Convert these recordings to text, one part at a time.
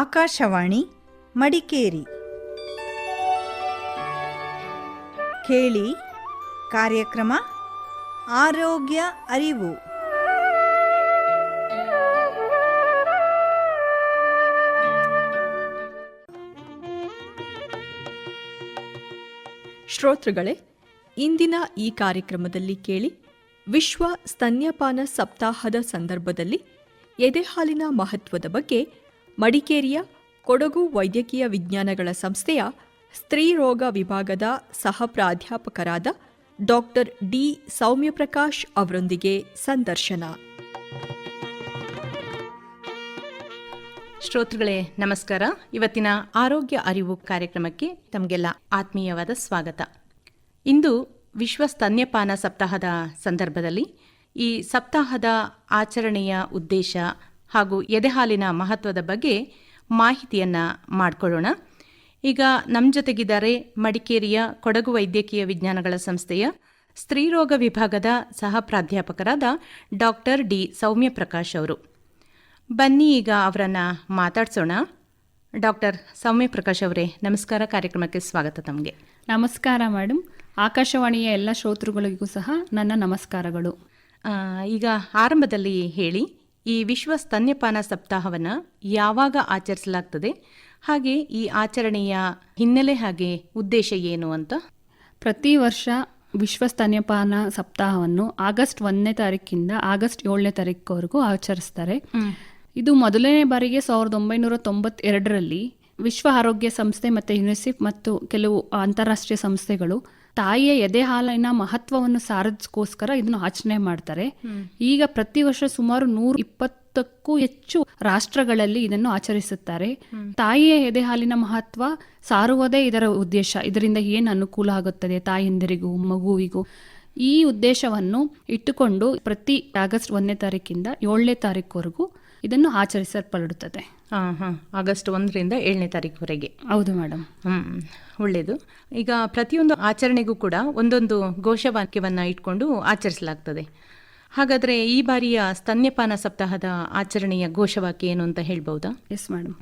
ಆಕಾಶವಾಣಿ, ಮಡಿಕೇರಿ. ಕೇಳಿ ಕಾರ್ಯಕ್ರಮ ಆರೋಗ್ಯ ಅರಿವು. ಶ್ರೋತೃಗಳೇ, ಇಂದಿನ ಈ ಕಾರ್ಯಕ್ರಮದಲ್ಲಿ ಕೇಳಿ ವಿಶ್ವ ಸ್ತನ್ಯಪಾನ ಸಪ್ತಾಹದ ಸಂದರ್ಭದಲ್ಲಿ ಎದೆಹಾಲಿನ ಮಹತ್ವದ ಬಗ್ಗೆ ಮಡಿಕೇರಿಯ ಕೊಡಗು ವೈದ್ಯಕೀಯ ವಿಜ್ಞಾನಗಳ ಸಂಸ್ಥೆಯ ಸ್ತ್ರೀರೋಗ ವಿಭಾಗದ ಸಹ ಪ್ರಾಧ್ಯಾಪಕರಾದ ಡಾಕ್ಟರ್ ಡಿ ಸೌಮ್ಯಪ್ರಕಾಶ್ ಅವರೊಂದಿಗೆ ಸಂದರ್ಶನ. ಶ್ರೋತೃಗಳೇ, ನಮಸ್ಕಾರ. ಇವತ್ತಿನ ಆರೋಗ್ಯ ಅರಿವು ಕಾರ್ಯಕ್ರಮಕ್ಕೆ ತಮಗೆಲ್ಲ ಆತ್ಮೀಯವಾದ ಸ್ವಾಗತ. ಇಂದು ವಿಶ್ವ ಸ್ತನ್ಯಪಾನ ಸಪ್ತಾಹದ ಸಂದರ್ಭದಲ್ಲಿ ಈ ಸಪ್ತಾಹದ ಆಚರಣೆಯ ಉದ್ದೇಶ ಹಾಗೂ ಎದೆಹಾಲಿನ ಮಹತ್ವದ ಬಗ್ಗೆ ಮಾಹಿತಿಯನ್ನು ಮಾಡಿಕೊಳ್ಳೋಣ. ಈಗ ನಮ್ಮ ಜೊತೆಗಿದ್ದಾರೆ ಮಡಿಕೇರಿಯ ಕೊಡಗು ವೈದ್ಯಕೀಯ ವಿಜ್ಞಾನಗಳ ಸಂಸ್ಥೆಯ ಸ್ತ್ರೀರೋಗ ವಿಭಾಗದ ಸಹ ಪ್ರಾಧ್ಯಾಪಕರಾದ ಡಾಕ್ಟರ್ ಡಿ ಸೌಮ್ಯ ಪ್ರಕಾಶ್ ಅವರು. ಬನ್ನಿ ಈಗ ಅವರನ್ನು ಮಾತಾಡ್ಸೋಣ. ಡಾಕ್ಟರ್ ಸೌಮ್ಯ ಪ್ರಕಾಶ್ ಅವರೇ ನಮಸ್ಕಾರ. ಕಾರ್ಯಕ್ರಮಕ್ಕೆ ಸ್ವಾಗತ ತಮಗೆ. ನಮಸ್ಕಾರ ಮೇಡಮ್ ಆಕಾಶವಾಣಿಯ ಎಲ್ಲ ಶ್ರೋತೃಗಳಿಗೂ ಸಹ ನನ್ನ ನಮಸ್ಕಾರಗಳು. ಈಗ ಆರಂಭದಲ್ಲಿ ಹೇಳಿ ಈ ವಿಶ್ವ ಸ್ತನ್ಯಪಾನ ಸಪ್ತಾಹವನ್ನು ಯಾವಾಗ ಆಚರಿಸಲಾಗ್ತದೆ? ಹಾಗೆ ಈ ಆಚರಣೆಯ ಹಿನ್ನೆಲೆ ಹಾಗೆ ಉದ್ದೇಶ ಏನು ಅಂತ? ಪ್ರತಿ ವರ್ಷ ವಿಶ್ವ ಸ್ತನ್ಯಪಾನ ಸಪ್ತಾಹವನ್ನು ಆಗಸ್ಟ್ ಒಂದನೇ ತಾರೀಕಿಂದ ಆಗಸ್ಟ್ ಏಳನೇ ತಾರೀಕುವರೆಗೂ ಆಚರಿಸ್ತಾರೆ. ಇದು ಮೊದಲನೇ ಬಾರಿಗೆ ಸಾವಿರದ ಒಂಬೈನೂರ ತೊಂಬತ್ತೆರಡರಲ್ಲಿ ವಿಶ್ವ ಆರೋಗ್ಯ ಸಂಸ್ಥೆ ಮತ್ತು ಯುನಿಸೆಫ್ ಮತ್ತು ಕೆಲವು ಅಂತಾರಾಷ್ಟ್ರೀಯ ಸಂಸ್ಥೆಗಳು ತಾಯಿಯ ಎದೆ ಹಾಲಿನ ಮಹತ್ವವನ್ನು ಸಾರದಕ್ಕೋಸ್ಕರ ಇದನ್ನು ಆಚರಣೆ ಮಾಡ್ತಾರೆ. ಈಗ ಪ್ರತಿ ವರ್ಷ ಸುಮಾರು ನೂರ ಇಪ್ಪತ್ತಕ್ಕೂ ಹೆಚ್ಚು ರಾಷ್ಟ್ರಗಳಲ್ಲಿ ಇದನ್ನು ಆಚರಿಸುತ್ತಾರೆ. ತಾಯಿಯ ಎದೆ ಹಾಲಿನ ಮಹತ್ವ ಸಾರುವುದೇ ಇದರ ಉದ್ದೇಶ. ಇದರಿಂದ ಏನು ಅನುಕೂಲ ಆಗುತ್ತದೆ ತಾಯಂದಿರಿಗೂ ಮಗುವಿಗೂ? ಈ ಉದ್ದೇಶವನ್ನು ಇಟ್ಟುಕೊಂಡು ಪ್ರತಿ ಆಗಸ್ಟ್ ಒಂದನೇ ತಾರೀಕಿಂದ ಏಳನೇ ತಾರೀಕುವರೆಗೂ ಇದನ್ನು ಆಚರಿಸಲ್ಪಡುತ್ತದೆ. ಹಾಂ ಹಾಂ. ಆಗಸ್ಟ್ ಒಂದರಿಂದ ಏಳನೇ ತಾರೀಕುವರೆಗೆ. ಹೌದು ಮೇಡಮ್ ಹ್ಞೂ ಒಳ್ಳೆಯದು ಈಗ ಪ್ರತಿಯೊಂದು ಆಚರಣೆಗೂ ಕೂಡ ಒಂದೊಂದು ಘೋಷವಾಕ್ಯವನ್ನು ಇಟ್ಕೊಂಡು ಆಚರಿಸಲಾಗ್ತದೆ. ಹಾಗಾದರೆ ಈ ಬಾರಿಯ ಸ್ತನ್ಯಪಾನ ಸಪ್ತಾಹದ ಆಚರಣೆಯ ಘೋಷವಾಕ್ಯ ಏನು ಅಂತ ಹೇಳ್ಬೋದಾ? Yes madam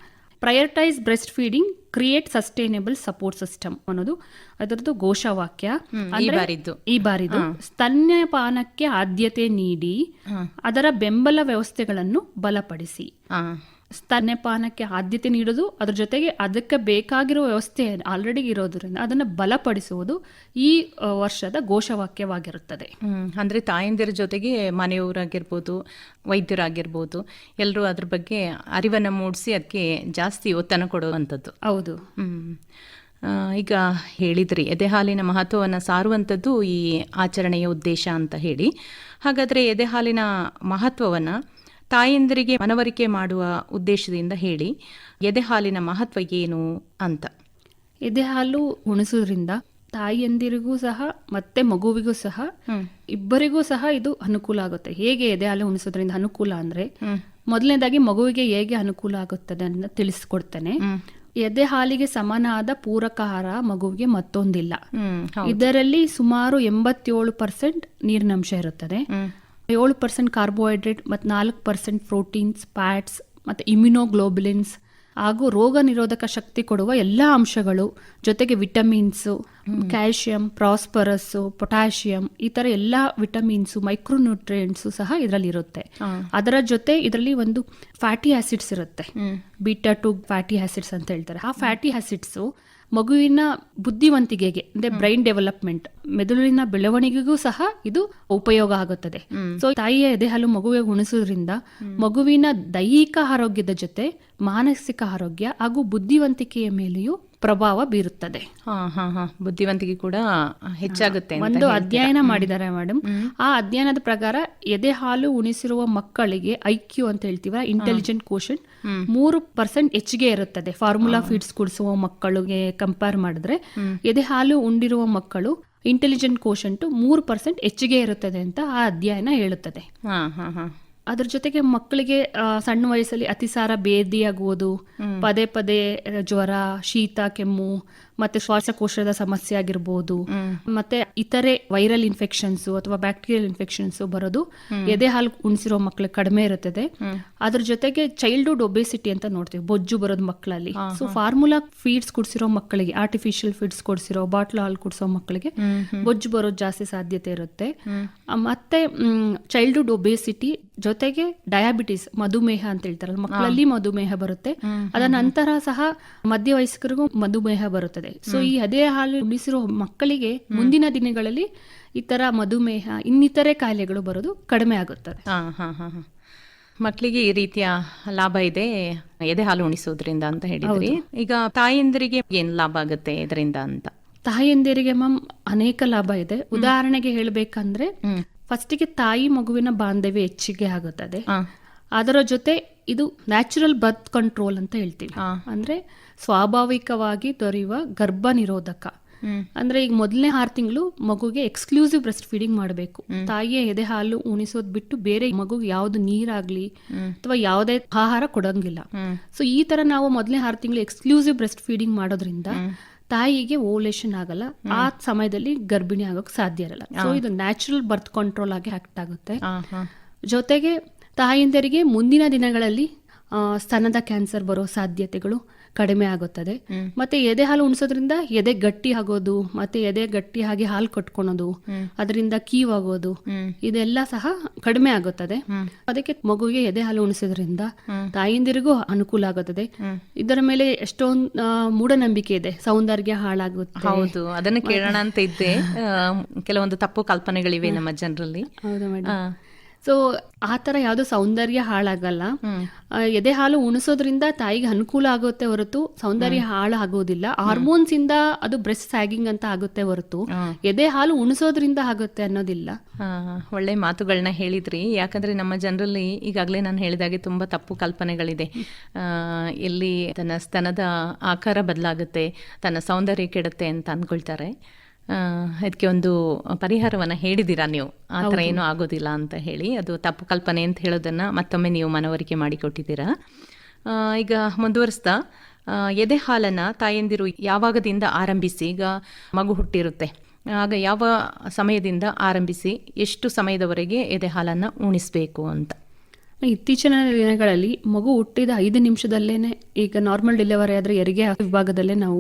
prioritise breastfeeding create sustainable support system ಅನ್ನೋದು ಅದರದ್ದು ಘೋಷವಾಕ್ಯ. ಈ ಬಾರಿದು ಬಾರಿದ್ದು. ಈ ಬಾರಿದು ಸ್ತನ್ಯಪಾನಕ್ಕೆ ಆದ್ಯತೆ ನೀಡಿ ಅದರ ಬೆಂಬಲ ವ್ಯವಸ್ಥೆಗಳನ್ನು ಬಲಪಡಿಸಿ. ಸ್ತನ್ಯಪಾನಕ್ಕೆ ಆದ್ಯತೆ ನೀಡೋದು ಅದ್ರ ಜೊತೆಗೆ ಅದಕ್ಕೆ ಬೇಕಾಗಿರೋ ವ್ಯವಸ್ಥೆ ಆಲ್ರೆಡಿ ಇರೋದ್ರಿಂದ ಅದನ್ನು ಬಲಪಡಿಸುವುದು ಈ ವರ್ಷದ ಘೋಷವಾಕ್ಯವಾಗಿರುತ್ತದೆ. ಅಂದ್ರೆ ತಾಯಂದಿರ ಜೊತೆಗೆ ಮನೆಯವರಾಗಿರ್ಬೋದು ವೈದ್ಯರಾಗಿರ್ಬೋದು ಎಲ್ಲರೂ ಅದ್ರ ಬಗ್ಗೆ ಅರಿವನ್ನು ಮೂಡಿಸಿ ಅದಕ್ಕೆ ಜಾಸ್ತಿ ಒತ್ತನ್ನು ಕೊಡುವಂಥದ್ದು. ಹೌದು. ಈಗ ಹೇಳಿದ್ರಿ ಎದೆ ಹಾಲಿನ ಮಹತ್ವವನ್ನು ಸಾರುವಂಥದ್ದು ಈ ಆಚರಣೆಯ ಉದ್ದೇಶ ಅಂತ ಹೇಳಿ. ಹಾಗಾದರೆ ಎದೆ ಹಾಲಿನ ಮಹತ್ವವನ್ನು ತಾಯಂದಿರಿಗೆ ಮನವರಿಕೆ ಮಾಡುವ ಉದ್ದೇಶದಿಂದ ಹೇಳಿ ಎದೆ ಹಾಲಿನ ಮಹತ್ವ ಏನು ಅಂತ. ಎದೆ ಹಾಲು ಉಣಿಸೋದ್ರಿಂದ ತಾಯಿಯಂದಿರಿಗೂ ಸಹ ಮತ್ತೆ ಮಗುವಿಗೂ ಸಹ ಇಬ್ಬರಿಗೂ ಸಹ ಇದು ಅನುಕೂಲ ಆಗುತ್ತೆ. ಹೇಗೆ ಎದೆ ಹಾಲು ಉಣಿಸೋದ್ರಿಂದ ಅನುಕೂಲ ಅಂದ್ರೆ ಮೊದಲನೇದಾಗಿ ಮಗುವಿಗೆ ಹೇಗೆ ಅನುಕೂಲ ಆಗುತ್ತದೆ ಅಂತ ತಿಳಿಸ್ಕೊಡ್ತೇನೆ. ಎದೆ ಹಾಲಿಗೆ ಸಮನಾದ ಪೂರಕ ಆಹಾರ ಮಗುವಿಗೆ ಮತ್ತೊಂದಿಲ್ಲ. ಇದರಲ್ಲಿ ಸುಮಾರು ಎಂಬತ್ತೇಳು ಪರ್ಸೆಂಟ್ ನೀರಿನಂಶ ಇರುತ್ತದೆ. ಏಳು ಪರ್ಸೆಂಟ್ ಕಾರ್ಬೋಹೈಡ್ರೇಟ್ ಮತ್ತು ನಾಲ್ಕು ಪರ್ಸೆಂಟ್ ಪ್ರೋಟೀನ್ಸ್ ಫ್ಯಾಟ್ಸ್ ಮತ್ತು ಇಮ್ಯುನೋಗ್ಲೋಬುಲಿನ್ಸ್ ಹಾಗೂ ರೋಗ ನಿರೋಧಕ ಶಕ್ತಿ ಕೊಡುವ ಎಲ್ಲ ಅಂಶಗಳು ಜೊತೆಗೆ ವಿಟಮಿನ್ಸು ಕ್ಯಾಲ್ಶಿಯಂ ಪ್ರಾಸ್ಪರಸ್ಸು ಪೊಟ್ಯಾಷಿಯಂ ಈ ಥರ ಎಲ್ಲ ವಿಟಮಿನ್ಸು ಮೈಕ್ರೋನ್ಯೂಟ್ರಿಯೆಂಟ್ಸು ಸಹ ಇದರಲ್ಲಿ ಇರುತ್ತೆ. ಅದರ ಜೊತೆ ಇದರಲ್ಲಿ ಒಂದು ಫ್ಯಾಟಿ ಆಸಿಡ್ಸ್ ಇರುತ್ತೆ. ಬೀಟಾ ಟು ಫ್ಯಾಟಿ ಆಸಿಡ್ಸ್ ಅಂತ ಹೇಳ್ತಾರೆ. ಆ ಫ್ಯಾಟಿ ಆಸಿಡ್ಸು ಮಗುವಿನ ಬುದ್ಧಿವಂತಿಕೆಗೆ ಅಂದ್ರೆ ಬ್ರೈನ್ ಡೆವಲಪ್ಮೆಂಟ್ ಮೆದುಳಿನ ಬೆಳವಣಿಗೆಗೂ ಸಹ ಇದು ಉಪಯೋಗ ಆಗುತ್ತದೆ. ಸೊ ತಾಯಿಯ ಎದೆಹಾಲು ಮಗುವಿಗೆ ಉಣಿಸೋದ್ರಿಂದ ಮಗುವಿನ ದೈಹಿಕ ಆರೋಗ್ಯದ ಜೊತೆ ಮಾನಸಿಕ ಆರೋಗ್ಯ ಹಾಗೂ ಬುದ್ಧಿವಂತಿಕೆಯ ಮೇಲೆಯೂ ಪ್ರಭಾವ ಬೀರುತ್ತದೆ. ಹಾ ಹಾ ಹಾ. ಬುದ್ಧಿವಂತಿಕೆ ಕೂಡ ಹೆಚ್ಚಾಗುತ್ತೆ ಒಂದು ಅಧ್ಯಯನ ಮಾಡಿದ್ದಾರೆ ಮೇಡಮ್. ಆ ಅಧ್ಯಯನದ ಪ್ರಕಾರ ಎದೆ ಹಾಲು ಉಣಿಸಿರುವ ಮಕ್ಕಳಿಗೆ ಐಕ್ಯೂ ಅಂತ ಹೇಳ್ತೀವ ಇಂಟೆಲಿಜೆಂಟ್ ಕೋಶನ್ ಮೂರು ಪರ್ಸೆಂಟ್ ಹೆಚ್ಚಿಗೆ ಇರುತ್ತದೆ. ಫಾರ್ಮುಲಾ ಫೀಡ್ಸ್ ಕುಡಿಸುವ ಮಕ್ಕಳಿಗೆ ಕಂಪೇರ್ ಮಾಡಿದ್ರೆ ಎದೆ ಹಾಲು ಉಂಡಿರುವ ಮಕ್ಕಳು ಇಂಟೆಲಿಜೆಂಟ್ ಕೋಶಂಟು ಮೂರು ಪರ್ಸೆಂಟ್ ಹೆಚ್ಚಿಗೆ ಇರುತ್ತದೆ ಅಂತ ಆ ಅಧ್ಯಯನ ಹೇಳುತ್ತದೆ. ಹಾ ಹಾ ಹಾ. ಅದ್ರ ಜೊತೆಗೆ ಮಕ್ಕಳಿಗೆ ಸಣ್ಣ ವಯಸ್ಸಲ್ಲಿ ಅತಿಸಾರ ಬೇದಿಯಾಗುವುದು ಪದೇ ಪದೇ ಆ, ಜ್ವರ ಶೀತ ಕೆಮ್ಮು ಮತ್ತೆ ಶ್ವಾಸಕೋಶದ ಸಮಸ್ಯೆ ಆಗಿರ್ಬೋದು ಮತ್ತೆ ಇತರೆ ವೈರಲ್ ಇನ್ಫೆಕ್ಷನ್ಸ್ ಅಥವಾ ಬ್ಯಾಕ್ಟೀರಿಯಲ್ ಇನ್ಫೆಕ್ಷನ್ಸ್ ಬರೋದು ಎದೆ ಹಾಲು ಉಣಿಸಿರೋ ಮಕ್ಕಳಿಗೆ ಕಡಿಮೆ ಇರುತ್ತದೆ. ಅದ್ರ ಜೊತೆಗೆ ಚೈಲ್ಡ್ಹುಡ್ ಒಬೆಸಿಟಿ ಅಂತ ನೋಡ್ತೀವಿ ಬೊಜ್ಜು ಬರೋದು ಮಕ್ಕಳಲ್ಲಿ ಸೊ ಫಾರ್ಮುಲಾ ಫೀಡ್ಸ್ ಕುಡಿಸಿರೋ ಮಕ್ಕಳಿಗೆ ಆರ್ಟಿಫಿಷಿಯಲ್ ಫೀಡ್ಸ್ ಕೊಡಿಸಿರೋ ಬಾಟ್ಲ್ ಹಾಲು ಕುಡಿಸೋ ಮಕ್ಕಳಿಗೆ ಬೊಜ್ಜು ಬರೋದು ಜಾಸ್ತಿ ಸಾಧ್ಯತೆ ಇರುತ್ತೆ. ಮತ್ತೆ ಚೈಲ್ಡ್ಹುಡ್ ಒಬೆಸಿಟಿ ಜೊತೆಗೆ ಡಯಾಬಿಟಿಸ್ ಮಧುಮೇಹ ಅಂತ ಹೇಳ್ತಾರಲ್ಲ ಮಕ್ಕಳಲ್ಲಿ ಮಧುಮೇಹ ಬರುತ್ತೆ. ಅದರ ನಂತರ ಸಹ ಮಧ್ಯವಯಸ್ಕರಿಗೂ ಮಧುಮೇಹ ಬರುತ್ತದೆ. ಸೊ ಈ ಅದೇ ಹಾಲು ಉಳಿಸಿರೋ ಮಕ್ಕಳಿಗೆ ಮುಂದಿನ ದಿನಗಳಲ್ಲಿ ಈ ತರ ಮಧುಮೇಹ ಇನ್ನಿತರೆ ಕಾಯಿಲೆಗಳು ಬರೋದು ಕಡಿಮೆ ಆಗುತ್ತದೆ. ಹಾ ಹಾ ಹಾ ಹಾ. ಮಕ್ಕಳಿಗೆ ಈ ರೀತಿಯ ಲಾಭ ಇದೆ ಎದೆ ಹಾಲು ಉಣಿಸೋದ್ರಿಂದ ಅಂತ ಹೇಳಿದ್ರಿ. ಈಗ ತಾಯಂದಿರಿಗೆ ಏನ್ ಲಾಭ ಆಗುತ್ತೆ ಇದರಿಂದ ಅಂತ? ತಾಯಂದಿರಿಗೆ ಮ್ಯಾಮ್ ಅನೇಕ ಲಾಭ ಇದೆ. ಉದಾಹರಣೆಗೆ ಹೇಳ್ಬೇಕಂದ್ರೆ ಫಸ್ಟಿಗೆ ತಾಯಿ ಮಗುವಿನ ಬಾಂಧವ್ಯ ಹೆಚ್ಚಿಗೆ ಆಗುತ್ತದೆ. ಅದರ ಜೊತೆ ಇದು ನ್ಯಾಚುರಲ್ ಬರ್ತ್ ಕಂಟ್ರೋಲ್ ಅಂತ ಹೇಳ್ತೀವಿ. ಅಂದ್ರೆ ಸ್ವಾಭಾವಿಕವಾಗಿ ದೊರೆಯುವ ಗರ್ಭ ನಿರೋಧಕ ಅಂದ್ರೆ ಈಗ ಮೊದಲನೇ ಆರು ತಿಂಗಳು ಮಗುಗೆ ಎಕ್ಸ್ಕ್ಲೂಸಿವ್ ಬ್ರೆಸ್ಟ್ ಫೀಡಿಂಗ್ ಮಾಡಬೇಕು. ತಾಯಿಯ ಎದೆ ಹಾಲು ಉಣಿಸೋದ್ ಬಿಟ್ಟು ಬೇರೆ ಮಗುಗೆ ಯಾವ್ದು ನೀರಾಗ್ಲಿ ಅಥವಾ ಯಾವುದೇ ಆಹಾರ ಕೊಡಂಗಿಲ್ಲ. ಸೊ ಈ ತರ ನಾವು ಮೊದಲನೇ ಆರು ತಿಂಗಳು ಎಕ್ಸ್ಕ್ಲೂಸಿವ್ ಬ್ರೆಸ್ಟ್ ಫೀಡಿಂಗ್ ಮಾಡೋದ್ರಿಂದ ತಾಯಿಗೆ ಓಲೇಷನ್ ಆಗಲ್ಲ. ಆ ಸಮಯದಲ್ಲಿ ಗರ್ಭಿಣಿ ಆಗೋಕ್ ಸಾಧ್ಯ ಇರಲ್ಲ. ಸೊ ಇದು ನ್ಯಾಚುರಲ್ ಬರ್ತ್ ಕಂಟ್ರೋಲ್ ಆಗಿ ಆಕ್ಟ್ ಆಗುತ್ತೆ. ಜೊತೆಗೆ ತಾಯಂದಿರಿಗೆ ಮುಂದಿನ ದಿನಗಳಲ್ಲಿ ಸ್ತನದ ಕ್ಯಾನ್ಸರ್ ಬರೋ ಸಾಧ್ಯತೆಗಳು ಕಡಿಮೆ ಆಗುತ್ತದೆ. ಮತ್ತೆ ಎದೆ ಹಾಲು ಉಣಿಸೋದ್ರಿಂದ ಎದೆ ಗಟ್ಟಿ ಆಗೋದು ಮತ್ತೆ ಎದೆ ಗಟ್ಟಿ ಆಗಿ ಹಾಲು ಕಟ್ಕೊಳೋದು ಅದರಿಂದ ಕೀವ್ ಆಗೋದು ಇದೆಲ್ಲ ಸಹ ಕಡಿಮೆ ಆಗುತ್ತದೆ. ಅದಕ್ಕೆ ಮಗುವಿಗೆ ಎದೆ ಹಾಲು ಉಣಿಸೋದ್ರಿಂದ ತಾಯಿಂದಿರಿಗೂ ಅನುಕೂಲ ಆಗುತ್ತದೆ. ಇದರ ಮೇಲೆ ಎಷ್ಟೊಂದು ಮೂಢನಂಬಿಕೆ ಇದೆ. ಸೌಂದರ್ಯ ಹಾಳಾಗುತ್ತೆ. ಹೌದು. ಅದನ್ನ ಕೇಳೋಣ ಅಂತ ಇದ್ದೆ. ಕೆಲವೊಂದು ತಪ್ಪು ಕಲ್ಪನೆಗಳಿವೆ ನಮ್ಮ ಜನರಲ್ಲಿ. ಹೌದು ಮೇಡಮ್ ಸೊ ಆ ತರ ಯಾವುದು ಸೌಂದರ್ಯ ಹಾಳಾಗಲ್ಲ. ಎದೆ ಹಾಲು ಉಣಿಸೋದ್ರಿಂದ ತಾಯಿಗೆ ಅನುಕೂಲ ಆಗುತ್ತೆ ಹೊರತು ಸೌಂದರ್ಯ ಹಾಳಾಗೋದಿಲ್ಲ ಹಾರ್ಮೋನ್ಸ್ ಇಂದ ಅದು ಬ್ರೆಸ್ಟ್ ಸ್ಯಾಗಿಂಗ್ ಅಂತ ಆಗುತ್ತೆ ಹೊರತು. ಎದೆ ಹಾಲು ಉಣಿಸೋದ್ರಿಂದ ಆಗುತ್ತೆ ಅನ್ನೋದಿಲ್ಲ. ಒಳ್ಳೆ ಮಾತುಗಳನ್ನ ಹೇಳಿದ್ರಿ. ಯಾಕಂದ್ರೆ ನಮ್ಮ ಜನರಲ್ಲಿ ಈಗಾಗಲೇ ನಾನು ಹೇಳಿದಾಗೆ ತುಂಬಾ ತಪ್ಪು ಕಲ್ಪನೆಗಳಿದೆ. ಎಲ್ಲಿ ತನ್ನ ಸ್ತನದ ಆಕಾರ ಬದಲಾಗುತ್ತೆ ತನ್ನ ಸೌಂದರ್ಯ ಕೆಡುತ್ತೆ ಅಂತ ಅಂದ್ಕೊಳ್ತಾರೆ ಅದಕ್ಕೆ ಒಂದು ಪರಿಹಾರವನ್ನು ಹೇಳಿದ್ದೀರಾ ನೀವು? ಆ ಥರ ಏನೂ ಆಗೋದಿಲ್ಲ ಅಂತ ಹೇಳಿ ಅದು ತಪ್ಪು ಕಲ್ಪನೆ ಅಂತ ಹೇಳೋದನ್ನ ಮತ್ತೊಮ್ಮೆ ನೀವು ಮನವರಿಕೆ ಮಾಡಿಕೊಟ್ಟಿದ್ದೀರಾ. ಈಗ ಮುಂದುವರಿಸ್ತಾ ಎದೆ ಹಾಲನ್ನು ತಾಯಂದಿರು ಯಾವಾಗದಿಂದ ಆರಂಭಿಸಿ ಈಗ ಮಗು ಹುಟ್ಟಿರುತ್ತೆ ಆಗ ಯಾವ ಸಮಯದಿಂದ ಆರಂಭಿಸಿ ಎಷ್ಟು ಸಮಯದವರೆಗೆ ಎದೆ ಹಾಲನ್ನು ಉಣಿಸಬೇಕು ಅಂತ? ಇತ್ತೀಚಿನ ದಿನಗಳಲ್ಲಿ ಮಗು ಹುಟ್ಟಿದ ಐದು ನಿಮಿಷದಲ್ಲೇನೆ ಈಗ ನಾರ್ಮಲ್ ಡೆಲಿವರಿ ಆದ್ರೆ ಹೆರಿಗೆ ವಿಭಾಗದಲ್ಲೇ ನಾವು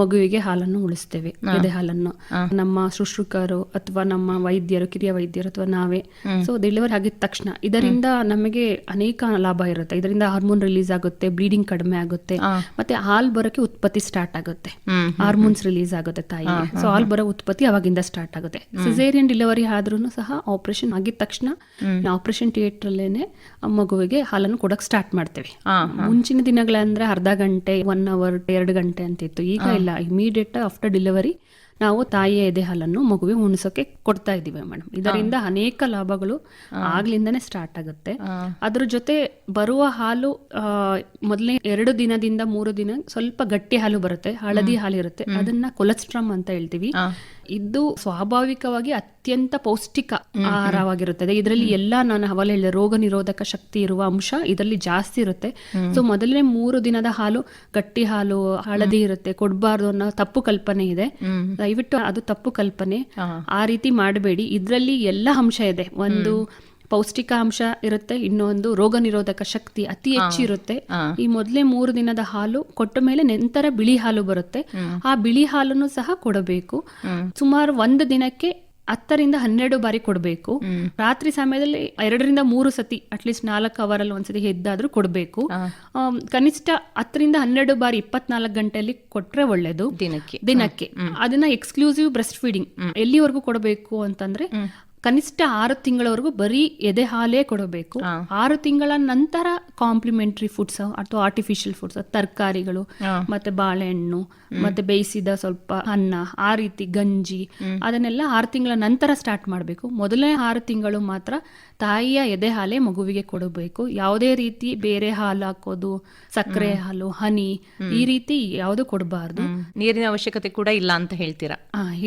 ಮಗುವಿಗೆ ಹಾಲನ್ನು ಉಳಿಸ್ತೇವೆ ಎದೆ ಹಾಲನ್ನು. ನಮ್ಮ ಶುಶ್ರೂಕರು ಅಥವಾ ನಮ್ಮ ವೈದ್ಯರು ಕಿರಿಯ ವೈದ್ಯರು ಅಥವಾ ನಾವೇ. ಸೊ ಡೆಲಿವರಿ ಆಗಿದ ತಕ್ಷಣ ಇದರಿಂದ ನಮಗೆ ಅನೇಕ ಲಾಭ ಇರುತ್ತೆ. ಇದರಿಂದ ಹಾರ್ಮೋನ್ ರಿಲೀಸ್ ಆಗುತ್ತೆ ಬ್ಲೀಡಿಂಗ್ ಕಡಿಮೆ ಆಗುತ್ತೆ. ಮತ್ತೆ ಹಾಲ್ ಬರೋಕೆ ಉತ್ಪತ್ತಿ ಸ್ಟಾರ್ಟ್ ಆಗುತ್ತೆ. ಹಾರ್ಮೋನ್ಸ್ ರಿಲೀಸ್ ಆಗುತ್ತೆ ತಾಯಿ ಸೊ ಹಾಲ್ ಬರೋ ಉತ್ಪತ್ತಿ ಅವಾಗಿಂದ ಸ್ಟಾರ್ಟ್ ಆಗುತ್ತೆ. ಸಿಸೇರಿಯನ್ ಡೆಲಿವರಿ ಆದ್ರೂ ಸಹ ಆಪರೇಷನ್ ಆಗಿದ ತಕ್ಷಣ ಆಪರೇಷನ್ ಥಿಯೇಟರ್ ಮಗುವಿಗೆ ಹಾಲನ್ನು ಕೊಡಕ್ ಸ್ಟಾರ್ಟ್ ಮಾಡ್ತೇವೆ. ಮುಂಚಿನ ದಿನಗಳಂದ್ರೆ ಅರ್ಧ ಗಂಟೆ ಒನ್ ಅವರ್ ಎರಡು ಗಂಟೆ ಅಂತಿತ್ತು ಈಗ ಇಲ್ಲ ಇಮಿಡಿಯೇಟ್ ಆಫ್ಟರ್ ಡೆಲಿವರಿ ನಾವು ತಾಯಿಯ ಎದೆ ಹಾಲನ್ನು ಮಗುವಿಗೆ ಉಣಿಸೋಕೆ ಕೊಡ್ತಾ ಇದ್ದೀವಿ ಮೇಡಮ್ ಇದರಿಂದ ಅನೇಕ ಲಾಭಗಳು ಆಗ್ಲಿಂದನೇ ಸ್ಟಾರ್ಟ್ ಆಗುತ್ತೆ. ಅದ್ರ ಜೊತೆ ಬರುವ ಹಾಲು ಮೊದಲನೇ ಎರಡು ದಿನದಿಂದ ಮೂರು ದಿನ ಸ್ವಲ್ಪ ಗಟ್ಟಿ ಹಾಲು ಬರುತ್ತೆ ಹಳದಿ ಹಾಲು ಇರುತ್ತೆ. ಅದನ್ನ ಕೊಲೆಸ್ಟ್ರಾಮ್ ಅಂತ ಹೇಳ್ತೀವಿ. ಇದು ಸ್ವಾಭಾವಿಕವಾಗಿ ಅತ್ಯಂತ ಪೌಷ್ಟಿಕ ಆಹಾರವಾಗಿರುತ್ತದೆ. ಇದರಲ್ಲಿ ಎಲ್ಲಾ ನಾನು ಹವಲ ಹೇಳಿದೆ ರೋಗ ನಿರೋಧಕ ಶಕ್ತಿ ಇರುವ ಅಂಶ ಇದರಲ್ಲಿ ಜಾಸ್ತಿ ಇರುತ್ತೆ. ಸೊ ಮೊದಲನೇ ಮೂರು ದಿನದ ಹಾಲು ಗಟ್ಟಿ ಹಾಲು ಹಳದಿ ಇರುತ್ತೆ ಕೊಡಬಾರ್ದು ಅನ್ನೋ ತಪ್ಪು ಕಲ್ಪನೆ ಇದೆ. ದಯವಿಟ್ಟು ಅದು ತಪ್ಪು ಕಲ್ಪನೆ ಆ ರೀತಿ ಮಾಡಬೇಡಿ. ಇದರಲ್ಲಿ ಎಲ್ಲ ಅಂಶ ಇದೆ. ಒಂದು ಪೌಷ್ಟಿಕಾಂಶ ಇರುತ್ತೆ ಇನ್ನೊಂದು ರೋಗ ನಿರೋಧಕ ಶಕ್ತಿ ಅತಿ ಹೆಚ್ಚು ಇರುತ್ತೆ ಈ ಮೊದಲೇ ಮೂರು ದಿನದ ಹಾಲು ಕೊಟ್ಟ ಮೇಲೆ ನಂತರ ಬಿಳಿ ಹಾಲು ಬರುತ್ತೆ. ಆ ಬಿಳಿ ಹಾಲನ್ನು ಸಹ ಕೊಡಬೇಕು. ಸುಮಾರು ಒಂದು ದಿನಕ್ಕೆ ಹತ್ತರಿಂದ ಹನ್ನೆರಡು ಬಾರಿ ಕೊಡಬೇಕು. ರಾತ್ರಿ ಸಮಯದಲ್ಲಿ ಎರಡರಿಂದ ಮೂರು ಸತಿ ಅಟ್ಲೀಸ್ಟ್ ನಾಲ್ಕು ಅವರ್ ಅಲ್ಲಿ ಒಂದ್ಸತಿ ಎದ್ದಾದ್ರೂ ಕೊಡಬೇಕು. ಕನಿಷ್ಠ ಹತ್ತರಿಂದ ಹನ್ನೆರಡು ಬಾರಿ ಇಪ್ಪತ್ನಾಲ್ಕು ಗಂಟೆಯಲ್ಲಿ ಕೊಟ್ರೆ ಒಳ್ಳೇದು. ದಿನಕ್ಕೆ. ದಿನಕ್ಕೆ. ಅದನ್ನ ಎಕ್ಸ್ಕ್ಲೂಸಿವ್ ಬ್ರೆಸ್ಟ್ ಫೀಡಿಂಗ್ ಎಲ್ಲಿವರೆಗೂ ಕೊಡಬೇಕು ಅಂತಂದ್ರೆ ಕನಿಷ್ಠ ಆರು ತಿಂಗಳವರೆಗೂ ಬರೀ ಎದೆ ಹಾಲೇ ಕೊಡಬೇಕು. ಆರು ತಿಂಗಳ ನಂತರ ಕಾಂಪ್ಲಿಮೆಂಟರಿ ಫುಡ್ಸ್ ಅಥವಾ ಆರ್ಟಿಫಿಷಿಯಲ್ ಫುಡ್ಸ್ ತರಕಾರಿಗಳು ಮತ್ತೆ ಬಾಳೆಹಣ್ಣು ಮತ್ತೆ ಬೇಯಿಸಿದ ಸ್ವಲ್ಪ ಅನ್ನ ಆ ರೀತಿ ಗಂಜಿ ಅದನ್ನೆಲ್ಲ ಆರು ತಿಂಗಳ ನಂತರ ಸ್ಟಾರ್ಟ್ ಮಾಡಬೇಕು. ಮೊದಲನೇ ಆರು ತಿಂಗಳು ಮಾತ್ರ ತಾಯಿಯ ಎದೆ ಹಾಲೇ ಮಗುವಿಗೆ ಕೊಡಬೇಕು. ಯಾವುದೇ ರೀತಿ ಬೇರೆ ಹಾಲು ಹಾಕೋದು ಸಕ್ಕರೆ ಹಾಲು ಹನಿ ಈ ರೀತಿ ಯಾವುದು ಕೊಡಬಾರ್ದು. ನೀರಿನ ಅವಶ್ಯಕತೆ ಕೂಡ ಇಲ್ಲ ಅಂತ ಹೇಳ್ತೀರಾ?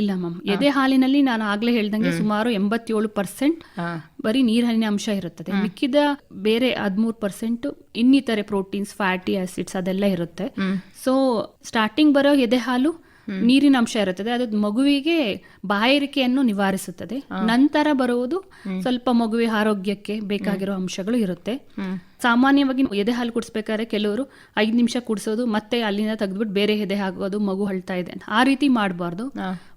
ಇಲ್ಲ ಮ್ಯಾಮ್. ಎದೆ ಹಾಲಿನಲ್ಲಿ ನಾನು ಆಗ್ಲೇ ಹೇಳ್ದಂಗೆ ಸುಮಾರು ಎಂಬತ್ತೇಳು ಪರ್ಸೆಂಟ್ ಬರೀ ನೀರಿನ ಅಂಶ ಇರುತ್ತದೆ. ಮಿಕ್ಕಿದ ಬೇರೆ ಹದಿಮೂರು ಪರ್ಸೆಂಟ್ ಇನ್ನಿತರೆ ಪ್ರೋಟೀನ್ಸ್ ಫ್ಯಾಟಿ ಆಸಿಡ್ಸ್ ಅದೆಲ್ಲ ಇರುತ್ತೆ. ಸೊ ಸ್ಟಾರ್ಟಿಂಗ್ ಬರೋ ಎದೆ ಹಾಲು ನೀರಿನ ಅಂಶ ಇರುತ್ತದೆ. ಅದು ಮಗುವಿಗೆ ಬಾಯಾರಿಕೆಯನ್ನು ನಿವಾರಿಸುತ್ತದೆ. ನಂತರ ಬರುವುದು ಸ್ವಲ್ಪ ಮಗುವಿನ ಆರೋಗ್ಯಕ್ಕೆ ಬೇಕಾಗಿರೋ ಅಂಶಗಳು ಇರುತ್ತೆ. ಸಾಮಾನ್ಯವಾಗಿ ಎದೆ ಹಾಲು ಕುಡಿಸ್ಬೇಕಾದ್ರೆ ಕೆಲವರು ಐದು ನಿಮಿಷ ಕುಡಿಸೋದು ಮತ್ತೆ ಅಲ್ಲಿಂದ ತೆಗೆದ್ಬಿಟ್ಟು ಬೇರೆ ಎದೆ ಹಾಕೋದು ಮಗು ಹಳ್ತಾ ಇದೆ ಆ ರೀತಿ ಮಾಡಬಾರ್ದು.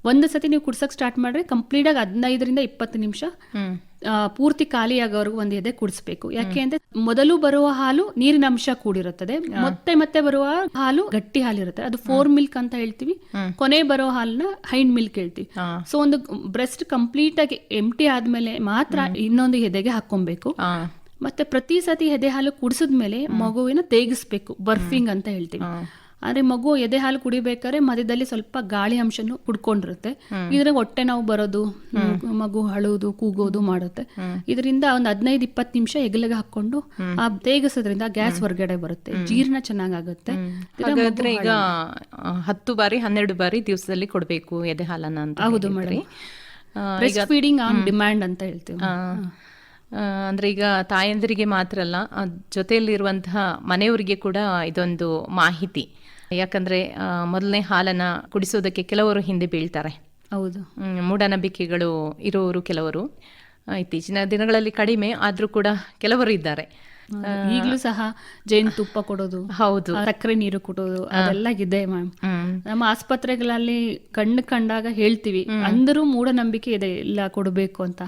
ಒಂದು ಸತಿ ನೀವು ಕುಡ್ಸಕ್ ಸ್ಟಾರ್ಟ್ ಮಾಡಿದ್ರೆ ಕಂಪ್ಲೀಟ್ ಆಗಿ ಹದಿನೈದರಿಂದ ಇಪ್ಪತ್ತು ನಿಮಿಷ ಪೂರ್ತಿ ಖಾಲಿ ಆಗೋವರೆಗೂ ಒಂದು ಎದೆ ಕುಡಿಸ್ಬೇಕು. ಯಾಕೆ ಅಂದ್ರೆ ಮೊದಲು ಬರುವ ಹಾಲು ನೀರಿನ ಅಂಶ ಕೂಡಿರುತ್ತದೆ. ಮತ್ತೆ ಮತ್ತೆ ಬರುವ ಹಾಲು ಗಟ್ಟಿ ಹಾಲು ಇರುತ್ತೆ ಅದು ಫೋರ್ ಮಿಲ್ಕ್ ಅಂತ ಹೇಳ್ತೀವಿ. ಕೊನೆ ಬರೋ ಹಾಲನ್ನ ಹೈಂಡ್ ಮಿಲ್ಕ್ ಹೇಳ್ತೀವಿ. ಸೊ ಒಂದು ಬ್ರೆಸ್ಟ್ ಕಂಪ್ಲೀಟ್ ಆಗಿ ಎಂಟಿ ಆದ್ಮೇಲೆ ಮಾತ್ರ ಇನ್ನೊಂದು ಎದೆಗೆ ಹಾಕೊಬೇಕು ಮತ್ತೆ ಪ್ರತಿ ಸತಿ ಎದೆ ಹಾಲು ಕುಡಿಸಿದ್ಮೇಲೆ ಮಗುವಿನ ತೇಗಿಸ್ಬೇಕು. ಬರ್ಫಿಂಗ್ ಅಂತ ಹೇಳ್ತೀವಿ. ಆದ್ರೆ ಮಗು ಎದೆ ಹಾಲು ಕುಡಿಬೇಕಾದ್ರೆ ಮಧ್ಯದಲ್ಲಿ ಸ್ವಲ್ಪ ಗಾಳಿ ಅಂಶನು ಕುಡ್ಕೊಂಡಿರುತ್ತೆ ಇದ್ರಾಗ ಹೊಟ್ಟೆ ನೋವು ಬರೋದು ಮಗು ಅಳುವುದು ಕೂಗೋದು ಮಾಡುತ್ತೆ. ಇದರಿಂದ ಒಂದು ಹದಿನೈದು ಇಪ್ಪತ್ತು ನಿಮಿಷ ಎಗಲಿಗೆ ಹಾಕೊಂಡು ಆ ತೇಗಿಸೋದ್ರಿಂದ ಗ್ಯಾಸ್ ಹೊರಗಡೆ ಬರುತ್ತೆ. ಜೀರ್ಣ ಚೆನ್ನಾಗಾಗುತ್ತೆ. ಈಗ ಹತ್ತು ಬಾರಿ ಹನ್ನೆರಡು ಬಾರಿ ದಿವಸದಲ್ಲಿ ಕೊಡಬೇಕು ಎದೆ ಹಾಲನ್ನ ಅಂತ ಹೌದು ಮಾಡಿ ಬ್ರೆಸ್ಟ್ ಫೀಡಿಂಗ್ ಆನ್ ಡಿಮ್ಯಾಂಡ್ ಅಂತ ಹೇಳ್ತೀವಿ. ಅಂದ್ರೆ ಈಗ ತಾಯಂದಿರಿಗೆ ಮಾತ್ರ ಅಲ್ಲ ಜೊತೆಯಲ್ಲಿರುವಂತಹ ಮನೆಯವರಿಗೆ ಕೂಡ ಇದೊಂದು ಮಾಹಿತಿ. ಯಾಕಂದ್ರೆ ಮೊದಲನೇ ಹಾಲನ್ನ ಕುಡಿಸೋದಕ್ಕೆ ಕೆಲವರು ಹಿಂದೆ ಬೀಳ್ತಾರೆ. ಹೌದು. ಮೂಢನಂಬಿಕೆಗಳು ಇರೋರು ಕೆಲವರು. ಇತ್ತೀಚಿನ ದಿನಗಳಲ್ಲಿ ಕಡಿಮೆ ಆದರೂ ಕೂಡ ಕೆಲವರು ಇದ್ದಾರೆ. ಈಗಲೂ ಸಹ ಜೇನ್ ತುಪ್ಪ ಕೊಡೋದು ಹೌದು. ಸಕ್ಕರೆ ನೀರು ಕೊಡೋದು ಅದೆಲ್ಲ ಇದೆ ಮ್ಯಾಮ್ ನಮ್ಮ ಆಸ್ಪತ್ರೆಗಳಲ್ಲಿ ಕಣ್ಣು ಕಂಡಾಗ ಹೇಳ್ತೀವಿ ಅಂದರೂ ಮೂಢನಂಬಿಕೆ ಇದೆ ಇಲ್ಲ ಕೊಡಬೇಕು ಅಂತ.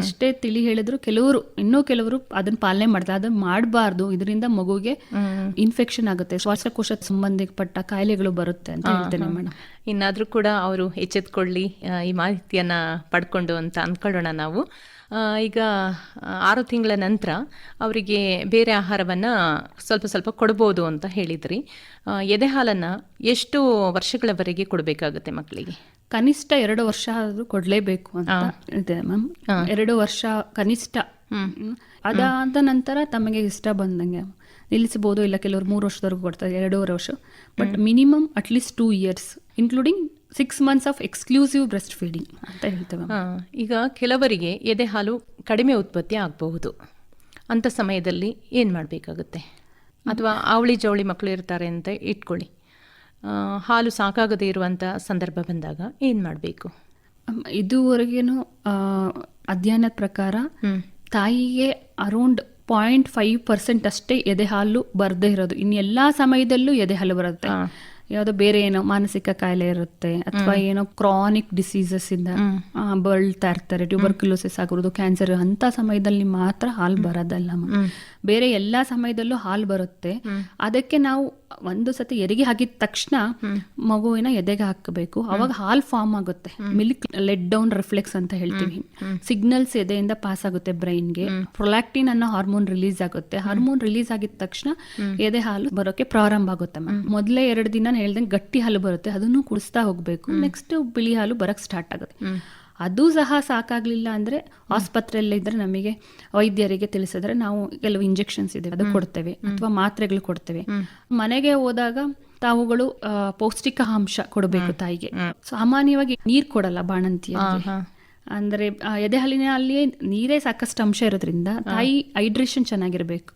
ಎಷ್ಟೇ ತಿಳಿ ಹೇಳಿದ್ರು ಕೆಲವರು ಇನ್ನೂ ಕೆಲವರು ಅದನ್ನ ಪಾಲನೆ ಮಾಡ್ತಾರೆ. ಅದನ್ನ ಮಾಡಬಾರ್ದು. ಇದರಿಂದ ಮಗುಗೆ ಇನ್ಫೆಕ್ಷನ್ ಆಗುತ್ತೆ. ಶ್ವಾಸಕೋಶ ಸಂಬಂಧಪಟ್ಟ ಕಾಯಿಲೆಗಳು ಬರುತ್ತೆ ಅಂತ ಹೇಳ್ತೇನೆ ಮೇಡಮ್ ಇನ್ನಾದ್ರೂ ಕೂಡ ಅವರು ಎಚ್ಚೆತ್ಕೊಳ್ಳಿ ಈ ಮಾಹಿತಿಯನ್ನ ಪಡ್ಕೊಂಡು ಅಂತ ಅಂದ್ಕೊಳ್ಳೋಣ ನಾವು. ಈಗ ಆರು ತಿಂಗಳ ನಂತರ ಅವರಿಗೆ ಬೇರೆ ಆಹಾರವನ್ನ ಸ್ವಲ್ಪ ಸ್ವಲ್ಪ ಕೊಡ್ಬೋದು ಅಂತ ಹೇಳಿದ್ರಿ. ಎದೆ ಹಾಲನ್ನು ಎಷ್ಟು ವರ್ಷಗಳವರೆಗೆ ಕೊಡಬೇಕಾಗುತ್ತೆ ಮಕ್ಕಳಿಗೆ? ಕನಿಷ್ಠ ಎರಡು ವರ್ಷ ಆದರೂ ಕೊಡಲೇಬೇಕು ಅಂತ ಇದೆ ಮ್ಯಾಮ್. ಎರಡು ವರ್ಷ ಕನಿಷ್ಠ. ಅದಾದ ನಂತರ ತಮಗೆ ಇಷ್ಟ ಬಂದಂಗೆ. ನಿಲ್ಲಿಸಬಹುದು ಇಲ್ಲ ಕೆಲವರು ಮೂರು ವರ್ಷದವರೆಗೂ ಕೊಡ್ತಾರೆ ಎರಡೂವರೆ ವರ್ಷ. But minimum at least two years including six months of exclusive breastfeeding ಅಂತ ಹೇಳ್ತೇವೆ ಈಗ ಕೆಲವರಿಗೆ ಎದೆ ಹಾಲು ಕಡಿಮೆ ಉತ್ಪತ್ತಿ ಆಗಬಹುದು. ಅಂತ ಸಮಯದಲ್ಲಿ ಏನು ಮಾಡಬೇಕಾಗುತ್ತೆ? ಅಥವಾ ಅವಳಿ ಜವಳಿ ಮಕ್ಕಳು ಇರ್ತಾರೆ ಅಂತ ಇಟ್ಕೊಳ್ಳಿ. ಹಾಲು ಸಾಕಾಗದೇ ಇರುವಂಥ ಸಂದರ್ಭ ಬಂದಾಗ ಏನು ಮಾಡಬೇಕು? ಇದುವರೆಗೇನು ಅಧ್ಯಯನದ ಪ್ರಕಾರ ತಾಯಿಗೆ ಅರೌಂಡ್ ಪಾಯಿಂಟ್ ಫೈವ್ ಪರ್ಸೆಂಟ್ ಅಷ್ಟೇ ಎದೆ ಹಾಲು ಬರದೇ ಇರೋದು. ಇನ್ನು ಎಲ್ಲಾ ಸಮಯದಲ್ಲೂ ಎದೆ ಹಾಲು ಬರುತ್ತೆ ಯಾವುದೋ ಬೇರೆ ಏನೋ ಮಾನಸಿಕ ಕಾಯಿಲೆ ಇರುತ್ತೆ ಅಥವಾ ಏನೋ ಕ್ರಾನಿಕ್ ಡಿಸೀಸಸ್ ಇಂದ ಆ, ಬಳಲ್ತಾ ಇರ್ತಾರೆ. ಟ್ಯೂಬರ್ಕ್ಯುಲೋಸಿಸ್ ಆಗಿರೋದು ಕ್ಯಾನ್ಸರ್ ಅಂತ ಸಮಯದಲ್ಲಿ ಮಾತ್ರ ಹಾಲು ಬರೋದಲ್ಲ ಬೇರೆ ಎಲ್ಲಾ ಸಮಯದಲ್ಲೂ ಹಾಲು ಬರುತ್ತೆ. ಅದಕ್ಕೆ ನಾವು ಒಂದು ಸತಿ ಎರಿಗೆ ಹಾಕಿದ ತಕ್ಷಣ ಮಗುವಿನ ಎದೆಗೆ ಹಾಕಬೇಕು. ಅವಾಗ ಹಾಲ್ ಫಾರ್ಮ್ ಆಗುತ್ತೆ. ಮಿಲ್ಕ್ ಲೆಡ್ ಡೌನ್ ರಿಫ್ಲೆಕ್ಸ್ ಅಂತ ಹೇಳ್ತೀವಿ. ಸಿಗ್ನಲ್ಸ್ ಎದೆಯಿಂದ ಪಾಸ್ ಆಗುತ್ತೆ ಬ್ರೈನ್ಗೆ. ಪ್ರೊಲ್ಯಾಕ್ಟಿನ್ ಅನ್ನೋ ಹಾರ್ಮೋನ್ ರಿಲೀಸ್ ಆಗುತ್ತೆ. ಹಾರ್ಮೋನ್ ರಿಲೀಸ್ ಆಗಿದ ತಕ್ಷಣ ಎದೆ ಹಾಲು ಬರೋಕೆ ಪ್ರಾರಂಭ ಆಗುತ್ತೆ ಮ್ಯಾಮ್. ಮೊದಲೇ ಎರಡು ದಿನ ಹೇಳ್ದಂಗೆ ಗಟ್ಟಿ ಹಾಲು ಬರುತ್ತೆ. ಅದನ್ನು ಕುಡಿಸ್ತಾ ಹೋಗ್ಬೇಕು. ನೆಕ್ಸ್ಟ್ ಬಿಳಿ ಹಾಲು ಬರಕ್ ಸ್ಟಾರ್ಟ್ ಆಗುತ್ತೆ. ಅದು ಸಹ ಸಾಕಾಗ್ಲಿಲ್ಲ ಅಂದ್ರೆ ಆಸ್ಪತ್ರೆಯಲ್ಲಿ ಇದ್ರೆ ನಮಗೆ ವೈದ್ಯರಿಗೆ ತಿಳಿಸಿದ್ರೆ ನಾವು ಕೆಲವು ಇಂಜೆಕ್ಷನ್ಸ್ ಇದೆ ಅದು ಕೊಡ್ತೇವೆ ಅಥವಾ ಮಾತ್ರೆಗಳು ಕೊಡ್ತೇವೆ. ಮನೆಗೆ ಹೋದಾಗ ತಾವುಗಳು ಪೌಷ್ಟಿಕಾಂಶ ಕೊಡಬೇಕು ತಾಯಿಗೆ. ಸಾಮಾನ್ಯವಾಗಿ ನೀರ್ ಕೊಡಲ್ಲ ಬಾಣಂತಿಯರಿಗೆ. ಅಂದ್ರೆ ಎದೆಹಾಲಿನ ಎದೆ ಹಾಲಿನಲ್ಲಿ ನೀರೇ ಸಾಕಷ್ಟು ಅಂಶ ಇರೋದ್ರಿಂದ ತಾಯಿ ಹೈಡ್ರೇಷನ್ ಚೆನ್ನಾಗಿರ್ಬೇಕು.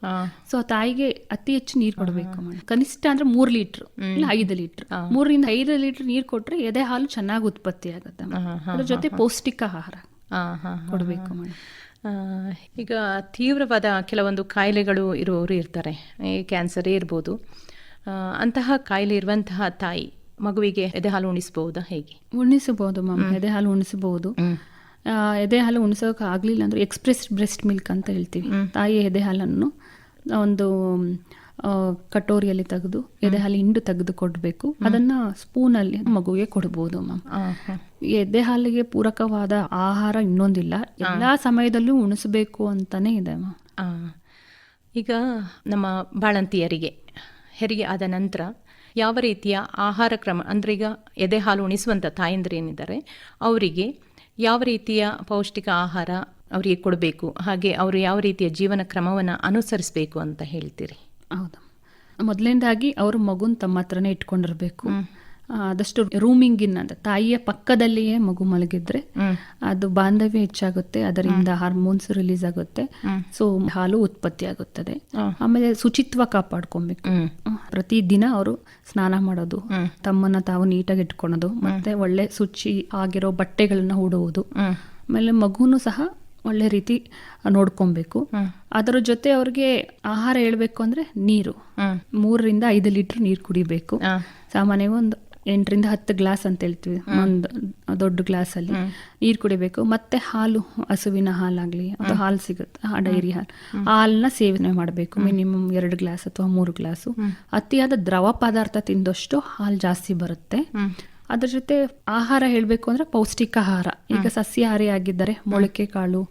ಸೊ ತಾಯಿಗೆ ಅತಿ ಹೆಚ್ಚು ನೀರು ಕೊಡಬೇಕು ಕನಿಷ್ಠ ಅಂದ್ರೆ ಮೂರ್ ಲೀಟರ್ ಇಲ್ಲ ಐದು ಲೀಟರ್. ಮೂರರಿಂದ ಐದು ಲೀಟರ್ ನೀರು ಕೊಟ್ರೆ ಎದೆ ಹಾಲು ಚೆನ್ನಾಗಿ ಉತ್ಪತ್ತಿ ಆಗುತ್ತೆ ಅದ್ರ ಜೊತೆ ಪೌಷ್ಟಿಕ ಆಹಾರ ಕೊಡಬೇಕು ಮೇಡಮ್ ಈಗ ತೀವ್ರವಾದ ಕೆಲವೊಂದು ಕಾಯಿಲೆಗಳು ಇರುವವರು ಇರ್ತಾರೆ. ಈ ಕ್ಯಾನ್ಸರೇ ಇರ್ಬೋದು. ಅಂತಹ ಕಾಯಿಲೆ ಇರುವಂತಹ ತಾಯಿ ಮಗುವಿಗೆ ಎದೆ ಹಾಲು ಉಣಿಸಬಹುದಾ ಹೇಗೆ? ಉಣಿಸಬಹುದು ಮ್ಯಾಮ್ ಎದೆ ಹಾಲು ಉಣಿಸಬಹುದು. ಎದೆ ಹಾಲು ಉಣಿಸೋಕೆ ಆಗಲಿಲ್ಲ ಅಂದ್ರೆ ಎಕ್ಸ್ಪ್ರೆಸ್ ಬ್ರೆಸ್ಟ್ ಮಿಲ್ಕ್ ಅಂತ ಹೇಳ್ತೀವಿ. ತಾಯಿ ಎದೆ ಹಾಲನ್ನು ಒಂದು ಕಟೋರಿಯಲ್ಲಿ ತೆಗೆದು ಎದೆ ಹಾಲು ಹಿಂಡು ತೆಗೆದು ಕೊಡಬೇಕು. ಅದನ್ನು ಸ್ಪೂನಲ್ಲಿ ಮಗುವಿಗೆ ಕೊಡ್ಬೋದು ಮ್ಯಾಮ್. ಎದೆ ಹಾಲಿಗೆ ಪೂರಕವಾದ ಆಹಾರ ಇನ್ನೊಂದಿಲ್ಲ. ಎಲ್ಲಾ ಸಮಯದಲ್ಲೂ ಉಣಿಸಬೇಕು ಅಂತಾನೆ ಇದೆ ಮ್ಯಾಮ್. ಆ, ಈಗ ನಮ್ಮ ಬಾಳಂತಿಯರಿಗೆ ಹೆರಿಗೆ ಆದ ನಂತರ ಯಾವ ರೀತಿಯ ಆಹಾರ ಕ್ರಮ ಅಂದರೆ ಈಗ ಎದೆ ಹಾಲು ಉಣಿಸುವಂಥ ತಾಯಂದಿರು ಏನಿದ್ದಾರೆ ಅವರಿಗೆ ಯಾವ ರೀತಿಯ ಪೌಷ್ಟಿಕ ಆಹಾರ ಅವರಿಗೆ ಕೊಡಬೇಕು? ಹಾಗೆ ಅವರು ಯಾವ ರೀತಿಯ ಜೀವನ ಕ್ರಮವನ್ನು ಅನುಸರಿಸಬೇಕು ಅಂತ ಹೇಳ್ತೀರಿ? ಹೌದು. ಮೊದಲನೇದಾಗಿ ಅವರು ಮಗುನ ತಮ್ಮ ಹತ್ರನೇ ಇಟ್ಕೊಂಡಿರ್ಬೇಕು. ಆದಷ್ಟು ರೂಮಿಂಗ್ ಇನ್ ಅಂತ ತಾಯಿಯ ಪಕ್ಕದಲ್ಲಿಯೇ ಮಗು ಮಲಗಿದ್ರೆ ಅದು ಬಾಂಧವ್ಯ ಹೆಚ್ಚಾಗುತ್ತೆ ಅದರಿಂದ ಹಾರ್ಮೋನ್ಸ್ ರಿಲೀಸ್ ಆಗುತ್ತೆ. ಸೊ ಹಾಲು ಉತ್ಪತ್ತಿ ಆಗುತ್ತದೆ. ಆಮೇಲೆ ಶುಚಿತ್ವ ಕಾಪಾಡ್ಕೊಬೇಕು. ಪ್ರತಿ ದಿನ ಅವರು ಸ್ನಾನ ಮಾಡೋದು ತಮ್ಮನ್ನ ತಾವು ನೀಟಾಗಿ ಇಟ್ಕೊಳೋದು ಮತ್ತೆ ಒಳ್ಳೆ ಶುಚಿ ಆಗಿರೋ ಬಟ್ಟೆಗಳನ್ನ ಉಡುವುದು ಆಮೇಲೆ ಮಗುನು ಸಹ ಒಳ್ಳೆ ರೀತಿ ನೋಡ್ಕೊಬೇಕು. ಅದರ ಜೊತೆ ಅವ್ರಿಗೆ ಆಹಾರ ಹೇಳ್ಬೇಕು ಅಂದ್ರೆ ನೀರು. ಮೂರರಿಂದ ಐದು ಲೀಟರ್ ನೀರು ಕುಡಿಬೇಕು. ಸಾಮಾನ್ಯವಾಗಿ ಒಂದು ಎಂಟರಿಂದ ಹತ್ತು ಗ್ಲಾಸ್ ಅಂತ ಹೇಳ್ತೀವಿ. ಒಂದು ದೊಡ್ಡ ಗ್ಲಾಸ್ ಅಲ್ಲಿ ನೀರು ಕುಡಿಬೇಕು. ಮತ್ತೆ ಹಾಲು ಹಸುವಿನ ಹಾಲಾಗ್ಲಿ ಅಥವಾ ಹಾಲು ಸಿಗುತ್ತೆ ಆ ಡೈರಿ ಹಾಲು. ಹಾಲನ್ನ ಸೇವನೆ ಮಾಡಬೇಕು. ಮಿನಿಮಮ್ ಎರಡು ಗ್ಲಾಸ್ ಅಥವಾ ಮೂರು ಗ್ಲಾಸು. ಅತಿಯಾದ ದ್ರವ ಪದಾರ್ಥ ತಿಂದಷ್ಟು ಹಾಲು ಜಾಸ್ತಿ ಬರುತ್ತೆ. ಅದ್ರ ಜೊತೆ ಆಹಾರ ಹೇಳಬೇಕು ಅಂದ್ರೆ ಪೌಷ್ಟಿಕ ಆಹಾರ ಈಗ ಸಸ್ಯಾಹಾರಿ ಆಗಿದ್ದರೆ ಮೊಳಕೆ ಕಾಳು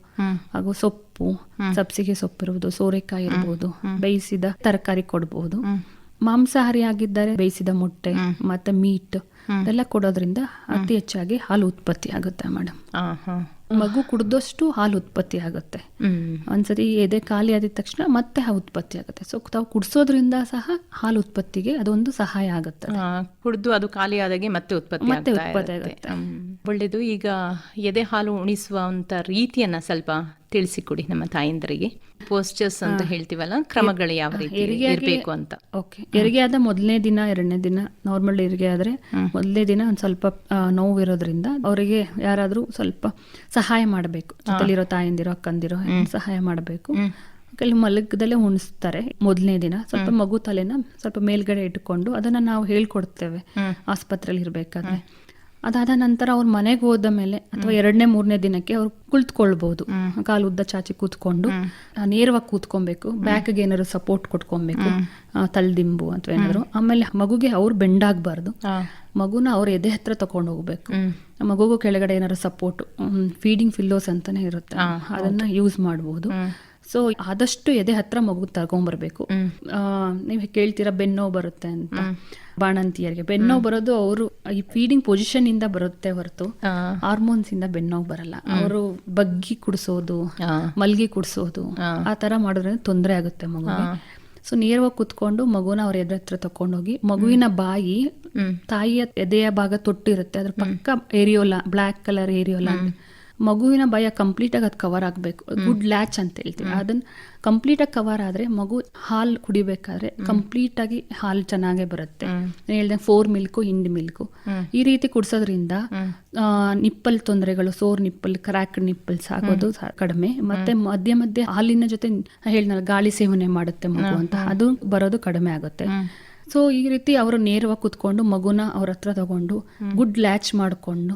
ಹಾಗೂ ಸೊಪ್ಪು ಸಬ್ಸಿಗೆ ಸೊಪ್ಪು ಇರ್ಬೋದು ಸೋರೆಕಾಯಿ ಇರ್ಬೋದು ಬೇಯಿಸಿದ ತರಕಾರಿ ಕೊಡಬಹುದು ಮಾಂಸಾಹಾರಿ ಆಗಿದ್ದಾರೆ ಬೇಯಿಸಿದ ಮೊಟ್ಟೆ ಮತ್ತೆ ಮೀಟ್ ಇದೆಲ್ಲ ಕೊಡೋದ್ರಿಂದ ಅತಿ ಹೆಚ್ಚಾಗಿ ಹಾಲು ಉತ್ಪತ್ತಿ ಆಗುತ್ತೆ ಮೇಡಮ್ ಮಗು ಕುಡ್ದಷ್ಟು ಹಾಲು ಉತ್ಪತ್ತಿ ಆಗುತ್ತೆ. ಒಂದ್ಸರಿ ಎದೆ ಖಾಲಿ ಆದ ತಕ್ಷಣ ಮತ್ತೆ ಹಾಲು ಉತ್ಪತ್ತಿ ಆಗುತ್ತೆ. ಸೊ ತಾವು ಕುಡಿಸೋದ್ರಿಂದ ಸಹ ಹಾಲು ಉತ್ಪತ್ತಿಗೆ ಅದೊಂದು ಸಹಾಯ ಆಗುತ್ತೆ. ಕುಡಿದು ಅದು ಖಾಲಿ ಆದಾಗೆ ಮತ್ತೆ ಉತ್ಪತ್ತಿ ಮತ್ತೆ ಉತ್ಪತ್ತಿ ಆಗುತ್ತೆ. ಒಳ್ಳೇದು ಒಳ್ಳೆಯದು ಈಗ ಎದೆ ಹಾಲು ಉಣಿಸುವಂತ ರೀತಿಯನ್ನ ಸ್ವಲ್ಪ ತಿಳಿಸಿಕೊಡಿ ನಮ್ಮ ತಾಯಂದರಿಗೆ. ಪೋಸ್ಟರ್ಸ್ ಅಂತ ಹೇಳ್ತೀವಲ್ಲ ಕ್ರಮಗಳು ಯಾವ ರೀತಿ ಇರಬೇಕು ಅಂತ. ಓಕೆ ಹೆರಿಗೆ ಆದ ಮೊದಲನೇ ದಿನ ಎರಡನೇ ದಿನ ನಾರ್ಮಲ್ ಹೆರಿಗೆ ಆದ್ರೆ ಮೊದಲನೇ ದಿನ ಒಂದು ಸ್ವಲ್ಪ ನೋವು ಇರೋದ್ರಿಂದ ಅವರಿಗೆ ಯಾರಾದರೂ ಸ್ವಲ್ಪ ಸಹಾಯ ಮಾಡಬೇಕು. ಜೊತೆಲಿರೋ ತಾಯಂದಿರೋ ಅಕ್ಕಂದಿರೋ ಸಹಾಯ ಮಾಡಬೇಕು. ಕೆಲವು ಮಲಗದಲ್ಲೇ ಉಣಿಸ್ತಾರೆ ಮೊದಲನೇ ದಿನ. ಸ್ವಲ್ಪ ಮಗು ತಲೆನ ಸ್ವಲ್ಪ ಮೇಲ್ಗಡೆ ಇಟ್ಕೊಂಡು ಅದನ್ನ ನಾವು ಹೇಳ್ಕೊಡ್ತೇವೆ. ಆಸ್ಪತ್ರೆಯಲ್ಲಿ ಇರ್ಬೇಕಾದ್ರೆ. ಅದಾದ ನಂತರ ಅವ್ರ ಮನೆಗೆ ಹೋದ ಮೇಲೆ ಅಥವಾ ಎರಡನೇ ಮೂರನೇ ದಿನಕ್ಕೆ ಅವ್ರು ಕುಳಿತುಕೊಳ್ಬಹುದು ಕಾಲು ಉದ್ದ ಚಾಚಿ ಕೂತ್ಕೊಂಡು ನೇರವಾಗಿ ಕೂತ್ಕೊಬೇಕು. ಬ್ಯಾಕ್ಗೆ ಏನಾದ್ರು ಸಪೋರ್ಟ್ ಕೊಟ್ಕೊಬೇಕು. ಆ, ತಲೆದಿಂಬು ಅಥವಾ ಏನಾದ್ರು. ಆಮೇಲೆ ಮಗುಗೆ ಅವ್ರು ಬೆಂಡಾಗಬಾರ್ದು. ಮಗುನ ಅವ್ರ ಎದೆ ಹತ್ರ ತಗೊಂಡು ಹೋಗ್ಬೇಕು. ಮಗುಗೂ ಕೆಳಗಡೆ ಏನಾದ್ರು ಸಪೋರ್ಟ್ ಫೀಡಿಂಗ್ ಫಿಲ್ಲೋಸ್ ಅಂತಾನೆ ಇರುತ್ತೆ. ಅದನ್ನ ಯೂಸ್ ಮಾಡಬಹುದು ಸೊ ಆದಷ್ಟು ಎದೆ ಹತ್ರ ಮಗು ತಗೊಂಡ್ಬರ್ಬೇಕು ನೀವು ಕೇಳ್ತೀರಾ ಬೆನ್ನೋವು ಬರುತ್ತೆ ಅಂತ. ಬಾಣಂತಿಯರಿಗೆ. ಬೆನ್ನೋವು ಬರೋದು ಅವರು ಈ ಫೀಡಿಂಗ್ ಪೊಸಿಷನ್ ಇಂದ ಬರುತ್ತೆ ಹೊರತು. ಹಾರ್ಮೋನ್ಸ್ ಇಂದ ಬೆನ್ನೋವು ಬರಲ್ಲ. ಅವರು ಬಗ್ಗಿ ಕುಡಿಸೋದು ಮಲ್ಗಿ ಕುಡಿಸೋದು ಆ ತರ ಮಾಡೋದ್ರಿಂದ ತೊಂದರೆ ಆಗುತ್ತೆ ಮಗುಗೆ. ಸೊ ನೇರವಾಗಿ ಕುತ್ಕೊಂಡು ಮಗುನ ಅವ್ರ ಎದೆ ಹತ್ರ ತಕೊಂಡೋಗಿ ಮಗುವಿನ ಬಾಯಿ ತಾಯಿಯ ಎದೆಯ ಭಾಗ ತೊಟ್ಟಿರುತ್ತೆ. ಅದ್ರ ಪಕ್ಕ ಏರಿಯೋಲಾ ಬ್ಲ್ಯಾಕ್ ಕಲರ್ ಏರಿಯೋಲಾ ಮಗುವಿನ ಭಯ ಕಂಪ್ಲೀಟ್ ಆಗಿ ಅದು ಕವರ್ ಆಗಬೇಕು. ಗುಡ್ ಲ್ಯಾಚ್ ಅಂತ ಹೇಳ್ತೀವಿ. ಅದನ್ನ ಕಂಪ್ಲೀಟ್ ಆಗಿ ಕವರ್ ಆದ್ರೆ ಮಗು ಹಾಲು ಕುಡಿಬೇಕಾದ್ರೆ ಕಂಪ್ಲೀಟ್ ಆಗಿ ಹಾಲು ಚೆನ್ನಾಗೇ ಬರುತ್ತೆ. ಹೇಳಿದೆ ಫೋರ್ ಮಿಲ್ಕು ಹಿಂಡ್ ಮಿಲ್ಕು ಈ ರೀತಿ ಕುಡಿಸೋದ್ರಿಂದ ನಿಪ್ಪಲ್ ತೊಂದರೆಗಳು ಸೋರ್ ನಿಪ್ಪಲ್ ಕ್ರಾಕ್ ನಿಪ್ಪಲ್ಸ್ ಆಗೋದು ಕಡಿಮೆ. ಮತ್ತೆ ಮಧ್ಯೆ ಮಧ್ಯೆ ಹಾಲಿನ ಜೊತೆ ಹೇಳಿದ್ನಲ್ಲ ಗಾಳಿ ಸೇವನೆ ಮಾಡುತ್ತೆ ಮಗು ಅಂತ. ಅದು ಬರೋದು ಕಡಿಮೆ ಆಗುತ್ತೆ. ಸೊ ಈ ರೀತಿ ಅವರು ನೇರವಾಗಿ ಕುತ್ಕೊಂಡು ಮಗುನ ಅವ್ರ ಹತ್ರ ತಗೊಂಡು ಗುಡ್ ಲ್ಯಾಚ್ ಮಾಡಿಕೊಂಡು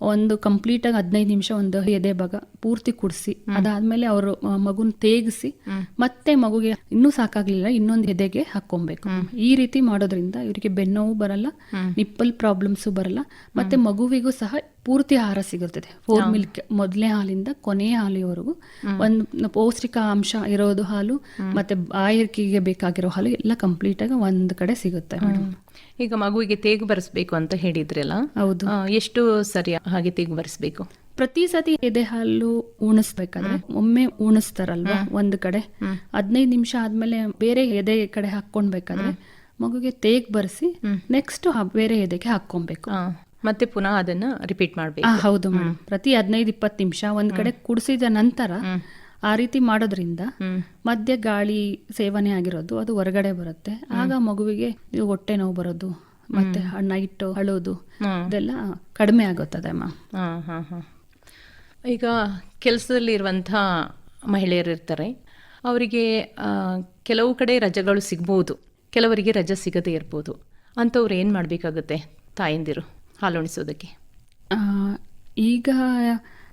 ಒಂದು ಕಂಪ್ಲೀಟ್ ಆಗಿ ಹದಿನೈದು ನಿಮಿಷ ಒಂದು ಎದೆ ಭಾಗ ಪೂರ್ತಿ ಕುಡಿಸಿ ಅದಾದ್ಮೇಲೆ ಅವರು ಮಗುನ ತೇಗಿಸಿ ಮತ್ತೆ ಮಗುಗೆ ಇನ್ನೂ ಸಾಕಾಗ್ಲಿಲ್ಲ ಇನ್ನೊಂದು ಎದೆಗೆ ಹಾಕೊಬೇಕು ಈ ರೀತಿ ಮಾಡೋದ್ರಿಂದ ಇವರಿಗೆ ಬೆನ್ನೋವು ಬರಲ್ಲ ನಿಪ್ಪಲ್ ಪ್ರಾಬ್ಲಮ್ಸು ಬರಲ್ಲ ಮತ್ತೆ ಮಗುವಿಗೂ ಸಹ ಪೂರ್ತಿ ಆಹಾರ ಸಿಗುತ್ತದೆ. ಫೋರ್ ಮಿಲ್ಕ್ ಮೊದಲನೇ ಹಾಲಿಂದ ಕೊನೆಯ ಹಾಲಿವರೆಗೂ. ಒಂದು ಪೌಷ್ಟಿಕ ಅಂಶ ಇರೋದು ಹಾಲು ಮತ್ತೆ ಬಾಯರ್ಕಿಗೆ ಬೇಕಾಗಿರೋ ಹಾಲು ಎಲ್ಲ ಕಂಪ್ಲೀಟ್ ಆಗಿ ಒಂದ್ ಕಡೆ ಸಿಗುತ್ತೆ ಮೇಡಮ್ ಈಗ ಮಗುವಿಗೆ ತೇಗು ಬರೆಸ್ಬೇಕು ಅಂತ ಹೇಳಿದ್ರಲ್ಲ ಹೌದು. ಎಷ್ಟು ಸರಿ ಹಾಗೆ ತೇಗು ಬರೆಸ್ಬೇಕು? ಪ್ರತಿ ಸತಿ ಎದೆ ಹಾಲು ಉಣಿಸ್ಬೇಕಾದ್ರೆ ಒಮ್ಮೆ ಉಣಿಸ್ತಾರಲ್ವಾ ಒಂದ್ ಕಡೆ? ಹದಿನೈದು ನಿಮಿಷ ಆದ್ಮೇಲೆ ಬೇರೆ ಎದೆ ಕಡೆ ಹಾಕೊಂಡ್ಬೇಕಾದ್ರೆ ಮಗುಗೆ ತೇಗ್ ಬರ್ಸಿ ನೆಕ್ಸ್ಟ್ ಬೇರೆ ಎದೆಗೆ ಹಾಕೊಬೇಕು ಮತ್ತೆ ಪುನಃ ಅದನ್ನ ರಿಪೀಟ್ ಮಾಡ್ಬೇಕು. ಹೌದು ಮೇಡಮ್ ಪ್ರತಿ ಹದಿನೈದು ಇಪ್ಪತ್ತು ನಿಮಿಷ ಒಂದ್ ಕಡೆ ಕುಡಿಸಿದ ನಂತರ ಆ ರೀತಿ ಮಾಡೋದ್ರಿಂದ ಮಧ್ಯ ಗಾಳಿ ಸೇವನೆ ಆಗಿರೋದು ಅದು ಹೊರಗಡೆ ಬರುತ್ತೆ. ಆಗ ಮಗುವಿಗೆ ಹೊಟ್ಟೆ ನೋವು ಬರೋದು ಮತ್ತೆ ನೈಟ್ ಅಳೋದು ಇದೆಲ್ಲ ಕಡಿಮೆ ಆಗುತ್ತದೆ ಅಮ್ಮ ಈಗ ಕೆಲಸದಲ್ಲಿ ಹಾ. ಈಗ ಕೆಲಸದಲ್ಲಿರುವಂಥ ಮಹಿಳೆಯರು ಇರ್ತಾರೆ. ಅವರಿಗೆ ಕೆಲವು ಕಡೆ ರಜೆಗಳು ಸಿಗ್ಬೋದು. ಕೆಲವರಿಗೆ ರಜೆ ಸಿಗದೇ ಇರ್ಬೋದು. ಅಂಥವ್ರು ಏನು ಮಾಡಬೇಕಾಗುತ್ತೆ ತಾಯಂದಿರು ಹಾಲುಣಿಸೋದಕ್ಕೆ? ಈಗ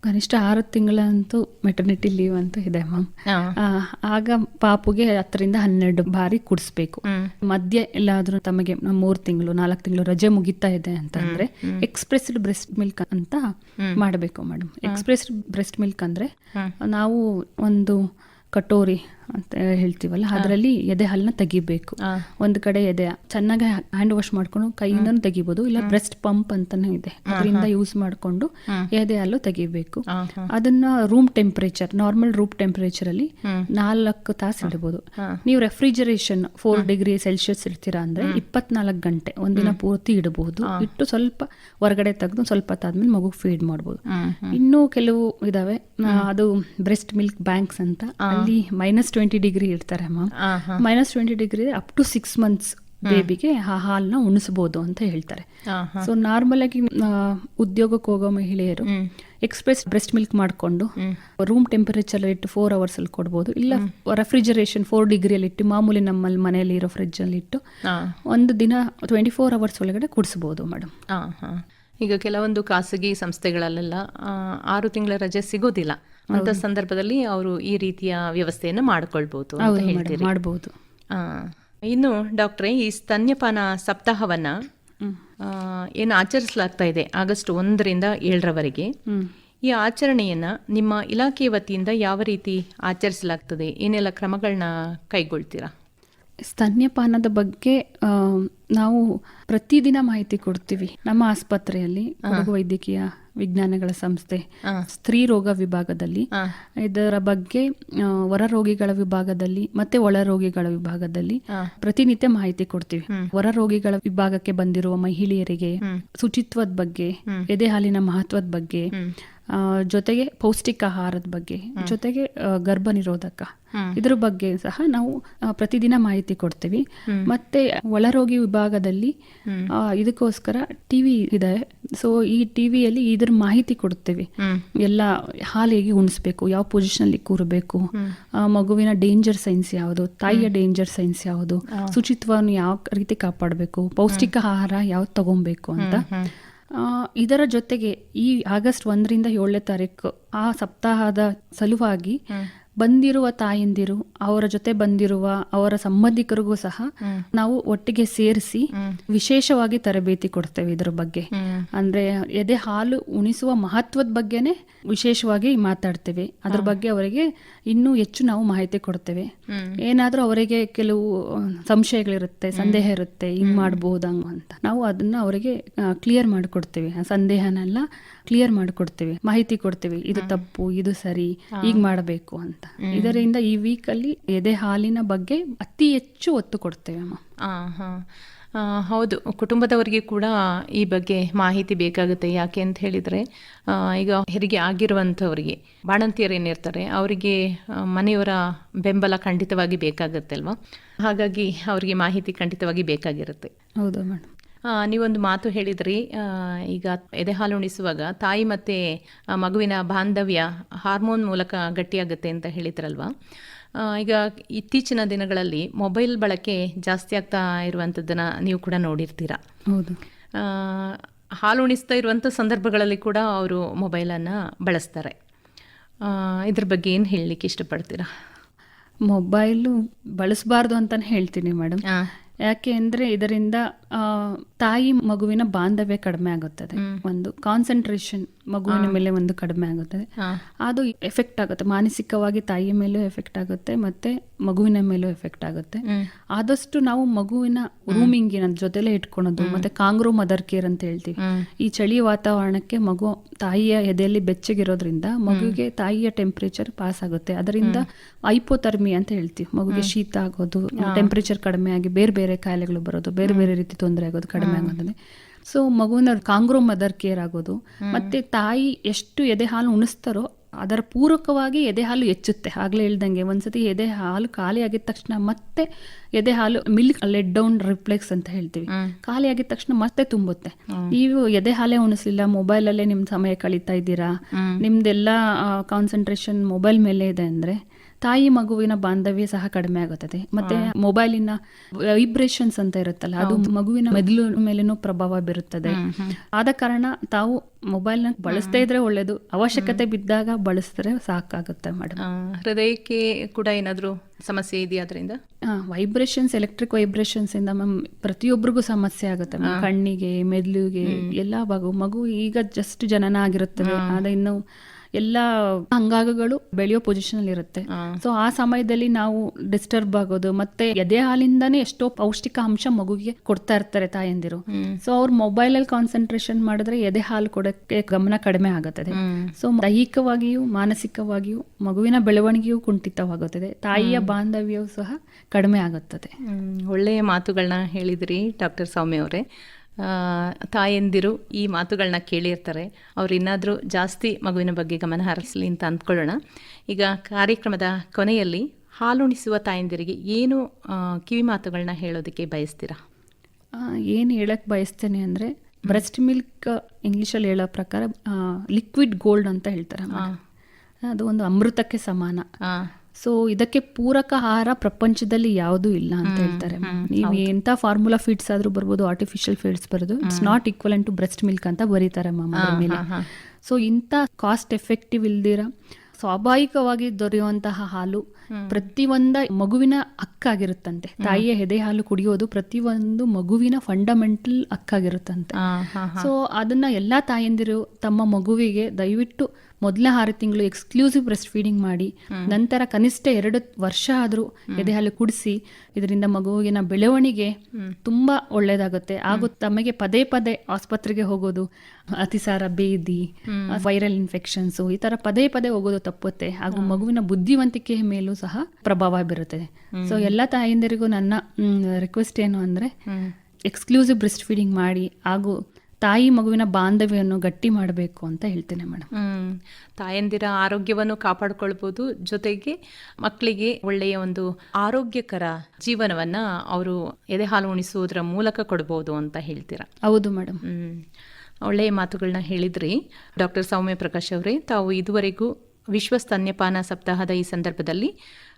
ಕನಿಷ್ಠ ಆರು ತಿಂಗಳಂತೂ ಮೆಟರ್ನಿಟಿ ಲೀವ್ ಅಂತ ಇದೆ ಮ್ಯಾಮ್. ಆಗ ಪಾಪುಗೆ ಹತ್ತರಿಂದ ಹನ್ನೆರಡು ಬಾರಿ ಕುಡಿಸ್ಬೇಕು. ಮಧ್ಯೆ ಎಲ್ಲಾದ್ರೂ ತಮಗೆ ಮೂರು ತಿಂಗಳು ನಾಲ್ಕು ತಿಂಗಳು ರಜೆ ಮುಗಿತಾ ಇದೆ ಅಂತಂದ್ರೆ ಎಕ್ಸ್ಪ್ರೆಸ್ಡ್ ಬ್ರೆಸ್ಟ್ ಮಿಲ್ಕ್ ಅಂತ ಮಾಡಬೇಕು ಮೇಡಮ್ ಎಕ್ಸ್ಪ್ರೆಸ್ಡ್ ಬ್ರೆಸ್ಟ್ ಮಿಲ್ಕ್ ಅಂದ್ರೆ ನಾವು ಒಂದು ಕಟೋರಿ ಅಂತ ಹೇಳ್ತೀವಲ್ಲ ಅದರಲ್ಲಿ ಎದೆ ಹಾಲನ್ನ ತೆಗಿಬೇಕು. ಒಂದ್ ಕಡೆ ಎದೆ ಚೆನ್ನಾಗಿ ಹ್ಯಾಂಡ್ ವಾಶ್ ಮಾಡ್ಕೊಂಡು ಕೈಯಿಂದನೂ ತೆಗಿಬೋದು ಇಲ್ಲ ಬ್ರೆಸ್ಟ್ ಪಂಪ್ ಅಂತಾನೆ ಇದೆ. ಅದರಿಂದ ಯೂಸ್ ಮಾಡಿಕೊಂಡು ಎದೆ ಹಾಲು ತೆಗಿಬೇಕು. ಅದನ್ನ room temperature normal room temperature ಅಲ್ಲಿ ನಾಲ್ಕು ತಾಸು ಇಡಬಹುದು ನೀವು ರೆಫ್ರಿಜರೇಷನ್ ಫೋರ್ ಡಿಗ್ರಿ ಸೆಲ್ಸಿಯಸ್ ಇರ್ತೀರಾ ಅಂದ್ರೆ ಇಪ್ಪತ್ನಾಲ್ಕು ಗಂಟೆ ಒಂದಿನ ಪೂರ್ತಿ ಇಡಬಹುದು ಇಟ್ಟು ಸ್ವಲ್ಪ ಹೊರಗಡೆ ತೆಗೆದು ಸ್ವಲ್ಪ ತಾದ್ಮೇಲೆ ಮಗು ಫೀಡ್ ಮಾಡ್ಬೋದು. ಇನ್ನೂ ಕೆಲವು ಇದಾವೆ. ಅದು ಬ್ರೆಸ್ಟ್ ಮಿಲ್ಕ್ ಬ್ಯಾಂಕ್ಸ್ ಅಂತ ಅಲ್ಲಿ ಮೈನಸ್ ಟ್ವೆಂಟಿ ಡಿಗ್ರಿ ಇಡ್ತಾರೆ ಮ್ಯಾಮ್ ಆ, ಹಾ. Minus twenty degree up to six months ಬೇಬಿಗೆ ಆ ಹಾಲನ್ನ ಉಣಿಸಬಹುದು ಅಂತ ಹೇಳ್ತಾರೆ. ಸೊ ನಾರ್ಮಲ್ ಆಗಿ ಉದ್ಯೋಗಕ್ಕೆ ಹೋಗೋ ಮಹಿಳೆಯರು ಎಕ್ಸ್ಪ್ರೆಸ್ ಬ್ರೆಸ್ಟ್ ಮಿಲ್ಕ್ ಮಾಡಿಕೊಂಡು ರೂಮ್ ಟೆಂಪರೇಚರ್ ಇಟ್ಟು ಫೋರ್ ಅವರ್ಸ್ ಅಲ್ಲಿ ಕೊಡ್ಬೋದು. ಇಲ್ಲ ರೆಫ್ರಿಜರೇಷನ್ ಫೋರ್ ಡಿಗ್ರಿಯಲ್ಲಿ ಇಟ್ಟು ಮಾಮೂಲಿ ನಮ್ಮಲ್ಲಿ ಮನೆಯಲ್ಲಿ ಇರೋ ಫ್ರಿಜ್ ಅಲ್ಲಿ ಇಟ್ಟು. ಒಂದು ದಿನ ಟ್ವೆಂಟಿ ಫೋರ್ ಅವರ್ಸ್ ಒಳಗಡೆ ಕುಡಿಸಬಹುದು ಮೇಡಮ್ ಈಗ ಕೆಲವೊಂದು ಖಾಸಗಿ ಸಂಸ್ಥೆಗಳಲ್ಲೆಲ್ಲ ಆರು ತಿಂಗಳ ರಜೆ ಸಿಗೋದಿಲ್ಲ. ಅಂತ ಸಂದರ್ಭದಲ್ಲಿ ಅವರು ಈ ರೀತಿಯ ವ್ಯವಸ್ಥೆಯನ್ನು ಮಾಡ್ಕೊಳ್ಬಹುದು ಮಾಡಬಹುದು ಇನ್ನು ಡಾಕ್ಟ್ರೇ ಈ ಸ್ತನ್ಯಪಾನ ಸಪ್ತಾಹವನ್ನ ಏನು ಆಚರಿಸಲಾಗ್ತಾ ಇದೆ ಆಗಸ್ಟ್ ಒಂದರಿಂದ ಏಳರವರೆಗೆ. ಈ ಆಚರಣೆಯನ್ನ ನಿಮ್ಮ ಇಲಾಖೆಯ ವತಿಯಿಂದ ಯಾವ ರೀತಿ ಆಚರಿಸಲಾಗ್ತದೆ? ಏನೆಲ್ಲ ಕ್ರಮಗಳನ್ನ ಕೈಗೊಳ್ತೀರಾ? ಸ್ತನ್ಯಪಾನದ ಬಗ್ಗೆ ನಾವು ಪ್ರತಿದಿನ ಮಾಹಿತಿ ಕೊಡ್ತೀವಿ. ನಮ್ಮ ಆಸ್ಪತ್ರೆಯಲ್ಲಿ ವೈದ್ಯಕೀಯ ವಿಜ್ಞಾನಗಳ ಸಂಸ್ಥೆ ಸ್ತ್ರೀ ರೋಗ ವಿಭಾಗದಲ್ಲಿ. ಇದರ ಬಗ್ಗೆ ಹೊರ ರೋಗಿಗಳ ವಿಭಾಗದಲ್ಲಿ ಮತ್ತೆ ಒಳ ರೋಗಿಗಳ ವಿಭಾಗದಲ್ಲಿ ಪ್ರತಿನಿತ್ಯ ಮಾಹಿತಿ ಕೊಡ್ತೀವಿ. ಹೊರ ರೋಗಿಗಳ ವಿಭಾಗಕ್ಕೆ ಬಂದಿರುವ ಮಹಿಳೆಯರಿಗೆ ಶುಚಿತ್ವದ ಬಗ್ಗೆ ಎದೆ ಹಾಲಿನ ಮಹತ್ವದ ಬಗ್ಗೆ ಜೊತೆಗೆ ಪೌಷ್ಟಿಕ ಆಹಾರದ ಬಗ್ಗೆ ಜೊತೆಗೆ ಗರ್ಭ ನಿರೋಧಕ ಇದ್ರ ಬಗ್ಗೆ ಸಹ ನಾವು ಪ್ರತಿದಿನ ಮಾಹಿತಿ ಕೊಡ್ತೀವಿ. ಮತ್ತೆ ಒಳರೋಗಿ ವಿಭಾಗದಲ್ಲಿ ಇದಕ್ಕೋಸ್ಕರ ಟಿವಿ ಇದೆ. ಸೊ ಈ ಟಿವಿಯಲ್ಲಿ ಇದ್ರ ಮಾಹಿತಿ ಕೊಡ್ತೀವಿ. ಎಲ್ಲ ಹಾಲು ಹೇಗೆ ಉಣಿಸ್ಬೇಕು ಯಾವ ಪೊಸಿಷನ್ ಅಲ್ಲಿ ಕೂರಬೇಕು ಮಗುವಿನ ಡೇಂಜರ್ ಸೈನ್ಸ್ ಯಾವುದು ತಾಯಿಯ ಡೇಂಜರ್ ಸೈನ್ಸ್ ಯಾವುದು ಶುಚಿತ್ವವನ್ನು ಯಾವ ರೀತಿ ಕಾಪಾಡಬೇಕು ಪೌಷ್ಟಿಕ ಆಹಾರ ಯಾವ್ದು ತಗೊಬೇಕು ಅಂತ. ಇದರ ಜೊತೆಗೆ ಈ ಆಗಸ್ಟ್ ಒಂದರಿಂದ ಏಳನೇ ತಾರೀಕು ಆ ಸಪ್ತಾಹದ ಸಲುವಾಗಿ ಬಂದಿರುವ ತಾಯಂದಿರು ಅವರ ಜೊತೆ ಬಂದಿರುವ ಅವರ ಸಂಬಂಧಿಕರಿಗೂ ಸಹ ನಾವು ಒಟ್ಟಿಗೆ ಸೇರಿಸಿ ವಿಶೇಷವಾಗಿ ತರಬೇತಿ ಕೊಡ್ತೇವೆ ಇದರ ಬಗ್ಗೆ. ಅಂದ್ರೆ ಎದೆ ಹಾಲು ಉಣಿಸುವ ಮಹತ್ವದ ಬಗ್ಗೆನೆ ವಿಶೇಷವಾಗಿ ಮಾತಾಡ್ತೇವೆ. ಅದ್ರ ಬಗ್ಗೆ ಅವರಿಗೆ ಇನ್ನೂ ಹೆಚ್ಚು ನಾವು ಮಾಹಿತಿ ಕೊಡ್ತೇವೆ. ಏನಾದ್ರೂ ಅವರಿಗೆ ಕೆಲವು ಸಂಶಯಗಳಿರುತ್ತೆ ಸಂದೇಹ ಇರುತ್ತೆ ಹಿಂಗ್ ಮಾಡಬಹುದಂಗ ಅಂತ. ನಾವು ಅದನ್ನ ಅವರಿಗೆ ಕ್ಲಿಯರ್ ಮಾಡಿಕೊಡ್ತೇವೆ. ಆ ಸಂದೇಹನೆಲ್ಲ ಕ್ಲಿಯರ್ ಮಾಡಿಕೊಡ್ತೇವೆ. ಮಾಹಿತಿ ಕೊಡ್ತೇವೆ. ಇದು ತಪ್ಪು ಇದು ಸರಿ ಈಗ ಮಾಡಬೇಕು ಅಂತ. ಇದರಿಂದ ಈ ವೀಕ್ ಅಲ್ಲಿ ಎದೆ ಹಾಲಿನ ಬಗ್ಗೆ ಅತಿ ಹೆಚ್ಚು ಒತ್ತು ಕೊಡ್ತೇವೆ ಅಮ್ಮ. ಹೌದು. ಕುಟುಂಬದವರಿಗೆ ಕೂಡ ಈ ಬಗ್ಗೆ ಮಾಹಿತಿ ಬೇಕಾಗುತ್ತೆ. ಯಾಕೆ ಅಂತ ಹೇಳಿದರೆ ಈಗ ಹೆರಿಗೆ ಆಗಿರುವಂಥವ್ರಿಗೆ ಬಾಣಂತಿಯರು ಏನಿರ್ತಾರೆ ಅವರಿಗೆ ಮನೆಯವರ ಬೆಂಬಲ ಖಂಡಿತವಾಗಿ ಬೇಕಾಗುತ್ತೆ ಅಲ್ವಾ ಹಾಗಾಗಿ ಅವರಿಗೆ ಮಾಹಿತಿ ಖಂಡಿತವಾಗಿ ಬೇಕಾಗಿರುತ್ತೆ. ಹೌದು ಮೇಡಮ್ ನೀವೊಂದು ಮಾತು ಹೇಳಿದ್ರಿ. ಈಗ ಎದೆ ಹಾಲು ಉಣಿಸುವಾಗ ತಾಯಿ ಮತ್ತು ಮಗುವಿನ ಬಾಂಧವ್ಯ ಹಾರ್ಮೋನ್ ಮೂಲಕ ಗಟ್ಟಿಯಾಗುತ್ತೆ ಅಂತ ಹೇಳಿದ್ರಲ್ವಾ? ಈಗ ಇತ್ತೀಚಿನ ದಿನಗಳಲ್ಲಿ ಮೊಬೈಲ್ ಬಳಕೆ ಜಾಸ್ತಿ ಆಗ್ತಾ ಇರುವಂಥದ್ದನ್ನು ನೀವು ಕೂಡ ನೋಡಿರ್ತೀರ? ಹೌದು. ಹಾಲು ಉಣಿಸ್ತಾ ಇರುವಂಥ ಸಂದರ್ಭಗಳಲ್ಲಿ ಕೂಡ ಅವರು ಮೊಬೈಲನ್ನು ಬಳಸ್ತಾರೆ. ಇದ್ರ ಬಗ್ಗೆ ಏನು ಹೇಳಲಿಕ್ಕೆ ಇಷ್ಟಪಡ್ತೀರಾ? ಮೊಬೈಲು ಬಳಸಬಾರ್ದು ಅಂತಲೇ ಹೇಳ್ತೀನಿ ಮೇಡಮ್. ಯಾಕೆ ಅಂದ್ರೆ ಇದರಿಂದ ತಾಯಿ ಮಗುವಿನ ಬಾಂಧವ್ಯ ಕಡಿಮೆ ಆಗುತ್ತದೆ. ಒಂದು ಕಾನ್ಸಂಟ್ರೇಷನ್ ಮಗುವಿನ ಮೇಲೆ ಒಂದು ಕಡಿಮೆ ಆಗುತ್ತದೆ ಅದು ಎಫೆಕ್ಟ್ ಆಗುತ್ತೆ. ಮಾನಸಿಕವಾಗಿ ತಾಯಿಯ ಮೇಲೂ ಎಫೆಕ್ಟ್ ಆಗುತ್ತೆ ಮತ್ತೆ ಮಗುವಿನ ಮೇಲೂ ಎಫೆಕ್ಟ್ ಆಗುತ್ತೆ. ಆದಷ್ಟು ನಾವು ಮಗುವಿನ ರೂಮಿಂಗಿನ ಜೊತೆಲೆ ಇಟ್ಕೊಳೋದು ಮತ್ತೆ ಕಾಂಗ್ರೋ ಮದರ್ ಕೇರ್ ಅಂತ ಹೇಳ್ತೀವಿ. ಈ ಚಳಿ ವಾತಾವರಣಕ್ಕೆ ಮಗು ತಾಯಿಯ ಎದೆಯಲ್ಲಿ ಬೆಚ್ಚಗಿರೋದ್ರಿಂದ ಮಗುವಿಗೆ ತಾಯಿಯ ಟೆಂಪರೇಚರ್ ಪಾಸ್ ಆಗುತ್ತೆ. ಅದರಿಂದ ಐಪೋಥರ್ಮಿ ಅಂತ ಹೇಳ್ತೀವಿ. ಮಗುಗೆ ಶೀತ ಆಗೋದು ಟೆಂಪರೇಚರ್ ಕಡಿಮೆ ಆಗಿ ಬೇರೆ ಬೇರೆ ಕಾಯಿಲೆಗಳು ಬರೋದು ಬೇರೆ ಬೇರೆ ರೀತಿ ತೊಂದರೆ ಆಗೋದು ಕಡಿಮೆ ಆಗೋದ್ರೆ ಸೊ ಮಗುವಿನ ಕಾಂಗ್ರೋ ಮದರ್ ಕೇರ್ ಆಗೋದು ಮತ್ತೆ ತಾಯಿ ಎಷ್ಟು ಎದೆ ಹಾಲು ಉಣಿಸ್ತಾರೋ ಅದರ ಪೂರಕವಾಗಿ ಎದೆ ಹಾಲು ಹೆಚ್ಚುತ್ತೆ. ಆಗ್ಲೇ ಹೇಳ್ದಂಗೆ ಒಂದ್ಸತಿ ಎದೆ ಹಾಲು ಖಾಲಿ ಆಗಿದ ತಕ್ಷಣ ಮತ್ತೆ ಎದೆ ಹಾಲು ಮಿಲ್ಕ್ ಲೆಡ್ ಡೌನ್ ರಿಫ್ಲೆಕ್ಸ್ ಅಂತ ಹೇಳ್ತೀವಿ. ಖಾಲಿ ಆಗಿದ ತಕ್ಷಣ ಮತ್ತೆ ತುಂಬುತ್ತೆ. ನೀವು ಎದೆ ಹಾಲೇ ಉಣಿಸ್ಲಿಲ್ಲ ಮೊಬೈಲ್ ಅಲ್ಲೇ ನಿಮ್ ಸಮಯ ಕಳೀತಾ ಇದ್ದೀರಾ ನಿಮ್ದೆಲ್ಲ ಕಾನ್ಸಂಟ್ರೇಷನ್ ಮೊಬೈಲ್ ಮೇಲೆ ಇದೆ ಅಂದ್ರೆ ತಾಯಿ ಮಗುವಿನ ಬಾಂಧವ್ಯ ಸಹ ಕಡಿಮೆ ಆಗುತ್ತದೆ. ಮತ್ತೆ ಮೊಬೈಲಿನ ವೈಬ್ರೇಷನ್ಸ್ ಅಂತ ಇರುತ್ತಲ್ಲ ಅದು ಮಗುವಿನ ಮೆದುಳು ಮೇಲೇನೂ ಪ್ರಭಾವ ಬೀರುತ್ತದೆ. ಆದ ಕಾರಣ ತಾವು ಮೊಬೈಲ್ನ ಬಳಸ್ತಾ ಇದ್ರೆ ಒಳ್ಳೇದು. ಅವಶ್ಯಕತೆ ಬಿದ್ದಾಗ ಬಳಸಿದ್ರೆ ಸಾಕಾಗುತ್ತೆ ಮೇಡಮ್ ಹೃದಯಕ್ಕೆ ಕೂಡ ಏನಾದರೂ ಸಮಸ್ಯೆ ಇದೆಯಾ ಅದರಿಂದ? ವೈಬ್ರೇಷನ್ಸ್ ಎಲೆಕ್ಟ್ರಿಕ್ ವೈಬ್ರೇಷನ್ಸ್ ಇಂದ ಮ್ಯಾಮ್ ಪ್ರತಿಯೊಬ್ಬರಿಗೂ ಸಮಸ್ಯೆ ಆಗುತ್ತೆ. ಕಣ್ಣಿಗೆ ಮೆದುಳಿಗೆ ಎಲ್ಲಾ ಭಾಗ ಮಗು ಈಗ ಜಸ್ಟ್ ಜನನ ಆಗಿರುತ್ತದೆ. ಆದ ಇನ್ನು ಎಲ್ಲ ಅಂಗಾಂಗಗಳು ಬೆಳೆಯೋ ಪೊಸಿಷನ್ ಅಲ್ಲಿ ಇರುತ್ತೆ. ಸೊ ಆ ಸಮಯದಲ್ಲಿ ನಾವು ಡಿಸ್ಟರ್ಬ್ ಆಗೋದು ಮತ್ತೆ ಎದೆ ಹಾಲಿಂದಾನೇ ಎಷ್ಟೋ ಪೌಷ್ಟಿಕ ಅಂಶ ಮಗುಗೆ ಕೊಡ್ತಾ ಇರ್ತಾರೆ ತಾಯಂದಿರು ಸೊ ಅವ್ರ ಮೊಬೈಲ್ ಅಲ್ಲಿ ಕಾನ್ಸಂಟ್ರೇಷನ್ ಮಾಡಿದ್ರೆ ಎದೆ ಹಾಲು ಕೊಡಕ್ಕೆ ಗಮನ ಕಡಿಮೆ ಆಗುತ್ತದೆ. ಸೊ ದೈಹಿಕವಾಗಿಯೂ ಮಾನಸಿಕವಾಗಿಯೂ ಮಗುವಿನ ಬೆಳವಣಿಗೆಯೂ ಕುಂಠಿತವಾಗುತ್ತದೆ. ತಾಯಿಯ ಬಾಂಧವ್ಯವೂ ಸಹ ಕಡಿಮೆ ಆಗುತ್ತದೆ. ಒಳ್ಳೆಯ ಮಾತುಗಳನ್ನ ಹೇಳಿದ್ರಿ ಡಾಕ್ಟರ್ ಸೌಮ್ಯ ಅವರೇ. ತಾಯಂದಿರು ಈ ಮಾತುಗಳನ್ನ ಕೇಳಿರ್ತಾರೆ. ಅವ್ರು ಇನ್ನಾದರೂ ಜಾಸ್ತಿ ಮಗುವಿನ ಬಗ್ಗೆ ಗಮನ ಹರಿಸಲಿ ಅಂತ ಅಂದ್ಕೊಳ್ಳೋಣ. ಈಗ ಕಾರ್ಯಕ್ರಮದ ಕೊನೆಯಲ್ಲಿ ಹಾಲುಣಿಸುವ ತಾಯಂದಿರಿಗೆ ಏನು ಕಿವಿ ಮಾತುಗಳನ್ನ ಹೇಳೋದಕ್ಕೆ ಬಯಸ್ತೀರಾ? ಏನು ಹೇಳಕ್ಕೆ ಬಯಸ್ತೇನೆ ಅಂದರೆ ಬ್ರೆಸ್ಟ್ ಮಿಲ್ಕ್ ಇಂಗ್ಲೀಷಲ್ಲಿ ಹೇಳೋ ಪ್ರಕಾರ ಲಿಕ್ವಿಡ್ ಗೋಲ್ಡ್ ಅಂತ ಹೇಳ್ತಾರೆ. ಅದು ಒಂದು ಅಮೃತಕ್ಕೆ ಸಮಾನ. ಸೊ ಇದಕ್ಕೆ ಪೂರಕ ಆಹಾರ ಪ್ರಪಂಚದಲ್ಲಿ ಯಾವುದು ಇಲ್ಲ ಅಂತ ಹೇಳ್ತಾರೆ. ನೀವು ಎಂತ ಫಾರ್ಮುಲಾ ಫೀಡ್ಸ್ ಆದ್ರೂ ಬರ್ಬೋದು ಆರ್ಟಿಫಿಷಿಯಲ್ ಫೀಡ್ಸ್ ಬರೋದು it's not equal to breast milk ಅಂತ ಬರೀತಾರೆ ಮೇಲೆ. ಸೊ ಇಂಥ ಕಾಸ್ಟ್ ಎಫೆಕ್ಟಿವ್ ಇಲ್ದಿರ ಸ್ವಾಭಾವಿಕವಾಗಿ ದೊರೆಯುವಂತಹ ಹಾಲು ಪ್ರತಿಯೊಂದ ಮಗುವಿನ ಹಕ್ಕಾಗಿರುತ್ತಂತೆ. ತಾಯಿಯ ಎದೆ ಹಾಲು ಕುಡಿಯೋದು ಪ್ರತಿಯೊಂದು ಮಗುವಿನ ಫಂಡಮೆಂಟಲ್ ಹಕ್ಕಾಗಿರುತ್ತಂತೆ. ಸೊ ಅದನ್ನ ಎಲ್ಲಾ ತಾಯಂದಿರು ತಮ್ಮ ಮಗುವಿಗೆ ದಯವಿಟ್ಟು ಮೊದಲ ಆರು ತಿಂಗಳು ಎಕ್ಸ್ಕ್ಲೂಸಿವ್ ಬ್ರೆಸ್ಟ್ ಫೀಡಿಂಗ್ ಮಾಡಿ ನಂತರ ಕನಿಷ್ಠ ಎರಡು ವರ್ಷ ಆದರೂ ಎದೆ ಹಾಲು ಕುಡಿಸಿ ಇದರಿಂದ ಮಗುವಿನ ಬೆಳವಣಿಗೆ ತುಂಬಾ ಒಳ್ಳೇದಾಗುತ್ತೆ. ಹಾಗೂ ತಮಗೆ ಪದೇ ಪದೇ ಆಸ್ಪತ್ರೆಗೆ ಹೋಗೋದು ಅತಿಸಾರ ಬೇದಿ ವೈರಲ್ ಇನ್ಫೆಕ್ಷನ್ಸ್ ಈ ತರ ಪದೇ ಪದೇ ಹೋಗೋದು ತಪ್ಪುತ್ತೆ. ಹಾಗೂ ಮಗುವಿನ ಬುದ್ಧಿವಂತಿಕೆ ಮೇಲೂ ಸಹ ಪ್ರಭಾವ ಬೀರುತ್ತೆ. ಸೊ ಎಲ್ಲ ತಾಯಂದಿರಿಗೂ ನನ್ನ ರಿಕ್ವೆಸ್ಟ್ ಏನು ಅಂದ್ರೆ ಎಕ್ಸ್ಕ್ಲೂಸಿವ್ ಬ್ರೆಸ್ಟ್ ಫೀಡಿಂಗ್ ಮಾಡಿ ಹಾಗೂ ತಾಯಿ ಮಗುವಿನ ಬಾಂಧವ್ಯವನ್ನು ಗಟ್ಟಿ ಮಾಡಬೇಕು ಅಂತ ಹೇಳ್ತೇನೆ ಮೇಡಮ್ ತಾಯಂದಿರ ಆರೋಗ್ಯವನ್ನು ಕಾಪಾಡಿಕೊಳ್ಬೋದು. ಜೊತೆಗೆ ಮಕ್ಕಳಿಗೆ ಒಳ್ಳೆಯ ಒಂದು ಆರೋಗ್ಯಕರ ಜೀವನವನ್ನ ಅವರು ಎದೆ ಹಾಲು ಉಣಿಸುವುದರ ಮೂಲಕ ಕೊಡ್ಬೋದು ಅಂತ ಹೇಳ್ತೀರಾ? ಹೌದು ಮೇಡಮ್ ಒಳ್ಳೆಯ ಮಾತುಗಳನ್ನ ಹೇಳಿದ್ರಿ. ಡಾಕ್ಟರ್ ಸೌಮ್ಯ ಪ್ರಕಾಶ್ ಅವರೇ ತಾವು ಇದುವರೆಗೂ ವಿಶ್ವ ಸ್ತನ್ಯಪಾನ ಸಪ್ತಾಹದ ಈ ಸಂದರ್ಭದಲ್ಲಿ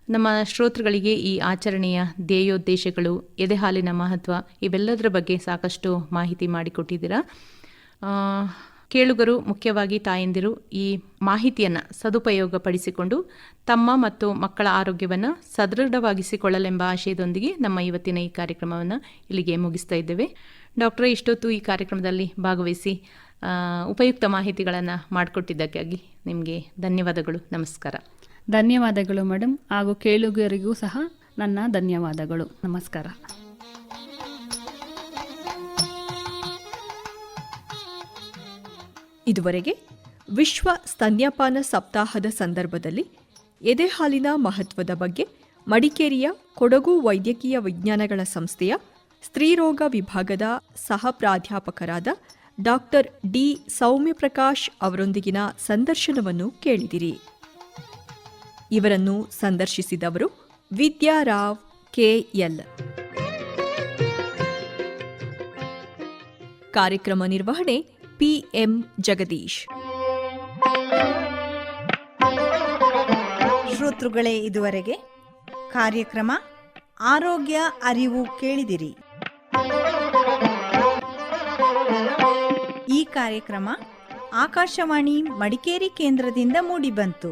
ನಮ್ಮ ಶ್ರೋತೃಗಳಿಗೆ ಈ ಆಚರಣೆಯ ಧ್ಯೇಯೋದ್ದೇಶಗಳು, ಎದೆಹಾಲಿನ ಮಹತ್ವ ಇವೆಲ್ಲದರ ಬಗ್ಗೆ ಸಾಕಷ್ಟು ಮಾಹಿತಿ ಮಾಡಿಕೊಟ್ಟಿದ್ದೀರಾ. ಕೇಳುಗರು, ಮುಖ್ಯವಾಗಿ ತಾಯಂದಿರು, ಈ ಮಾಹಿತಿಯನ್ನು ಸದುಪಯೋಗಪಡಿಸಿಕೊಂಡು ತಮ್ಮ ಮತ್ತು ಮಕ್ಕಳ ಆರೋಗ್ಯವನ್ನು ಸದೃಢವಾಗಿಸಿಕೊಳ್ಳಲೆಂಬ ಆಶಯದೊಂದಿಗೆ ನಮ್ಮ ಇವತ್ತಿನ ಈ ಕಾರ್ಯಕ್ರಮವನ್ನು ಇಲ್ಲಿಗೆ ಮುಗಿಸ್ತಾ ಇದ್ದೇವೆ. ಡಾಕ್ಟರ್, ಇಷ್ಟೊತ್ತು ಈ ಕಾರ್ಯಕ್ರಮದಲ್ಲಿ ಭಾಗವಹಿಸಿ ಉಪಯುಕ್ತ ಮಾಹಿತಿಗಳನ್ನು ಮಾಡಿಕೊಟ್ಟಿದ್ದಕ್ಕಾಗಿ ನಿಮಗೆ ಧನ್ಯವಾದಗಳು. ನಮಸ್ಕಾರ. ಧನ್ಯವಾದಗಳು ಮೇಡಮ್ ಹಾಗೂ ಕೇಳುಗರಿಗೂ ಸಹ ನನ್ನ ಧನ್ಯವಾದಗಳು. ನಮಸ್ಕಾರ. ಇದುವರೆಗೆ ವಿಶ್ವ ಸ್ತನ್ಯಪಾನ ಸಪ್ತಾಹದ ಸಂದರ್ಭದಲ್ಲಿ ಎದೆಹಾಲಿನ ಮಹತ್ವದ ಬಗ್ಗೆ ಮಡಿಕೇರಿಯ ಕೊಡಗು ವೈದ್ಯಕೀಯ ವಿಜ್ಞಾನಗಳ ಸಂಸ್ಥೆಯ ಸ್ತ್ರೀರೋಗ ವಿಭಾಗದ ಸಹ ಪ್ರಾಧ್ಯಾಪಕರಾದ ಡಾಕ್ಟರ್ ಡಿ ಸೌಮ್ಯಪ್ರಕಾಶ್ ಅವರೊಂದಿಗಿನ ಸಂದರ್ಶನವನ್ನು ಕೇಳಿದಿರಿ. ಇವರನ್ನು ಸಂದರ್ಶಿಸಿದವರು ವಿದ್ಯಾರಾವ್ ಕೆಎಲ್ ಕಾರ್ಯಕ್ರಮ ನಿರ್ವಹಣೆ ಪಿಎಂ ಜಗದೀಶ್. ಶ್ರೋತೃಗಳೇ, ಇದುವರೆಗೆ ಕಾರ್ಯಕ್ರಮ ಆರೋಗ್ಯ ಅರಿವು ಕೇಳಿದಿರಿ. ಈ ಕಾರ್ಯಕ್ರಮ ಆಕಾಶವಾಣಿ ಮಡಿಕೇರಿ ಕೇಂದ್ರದಿಂದ ಮೂಡಿಬಂತು.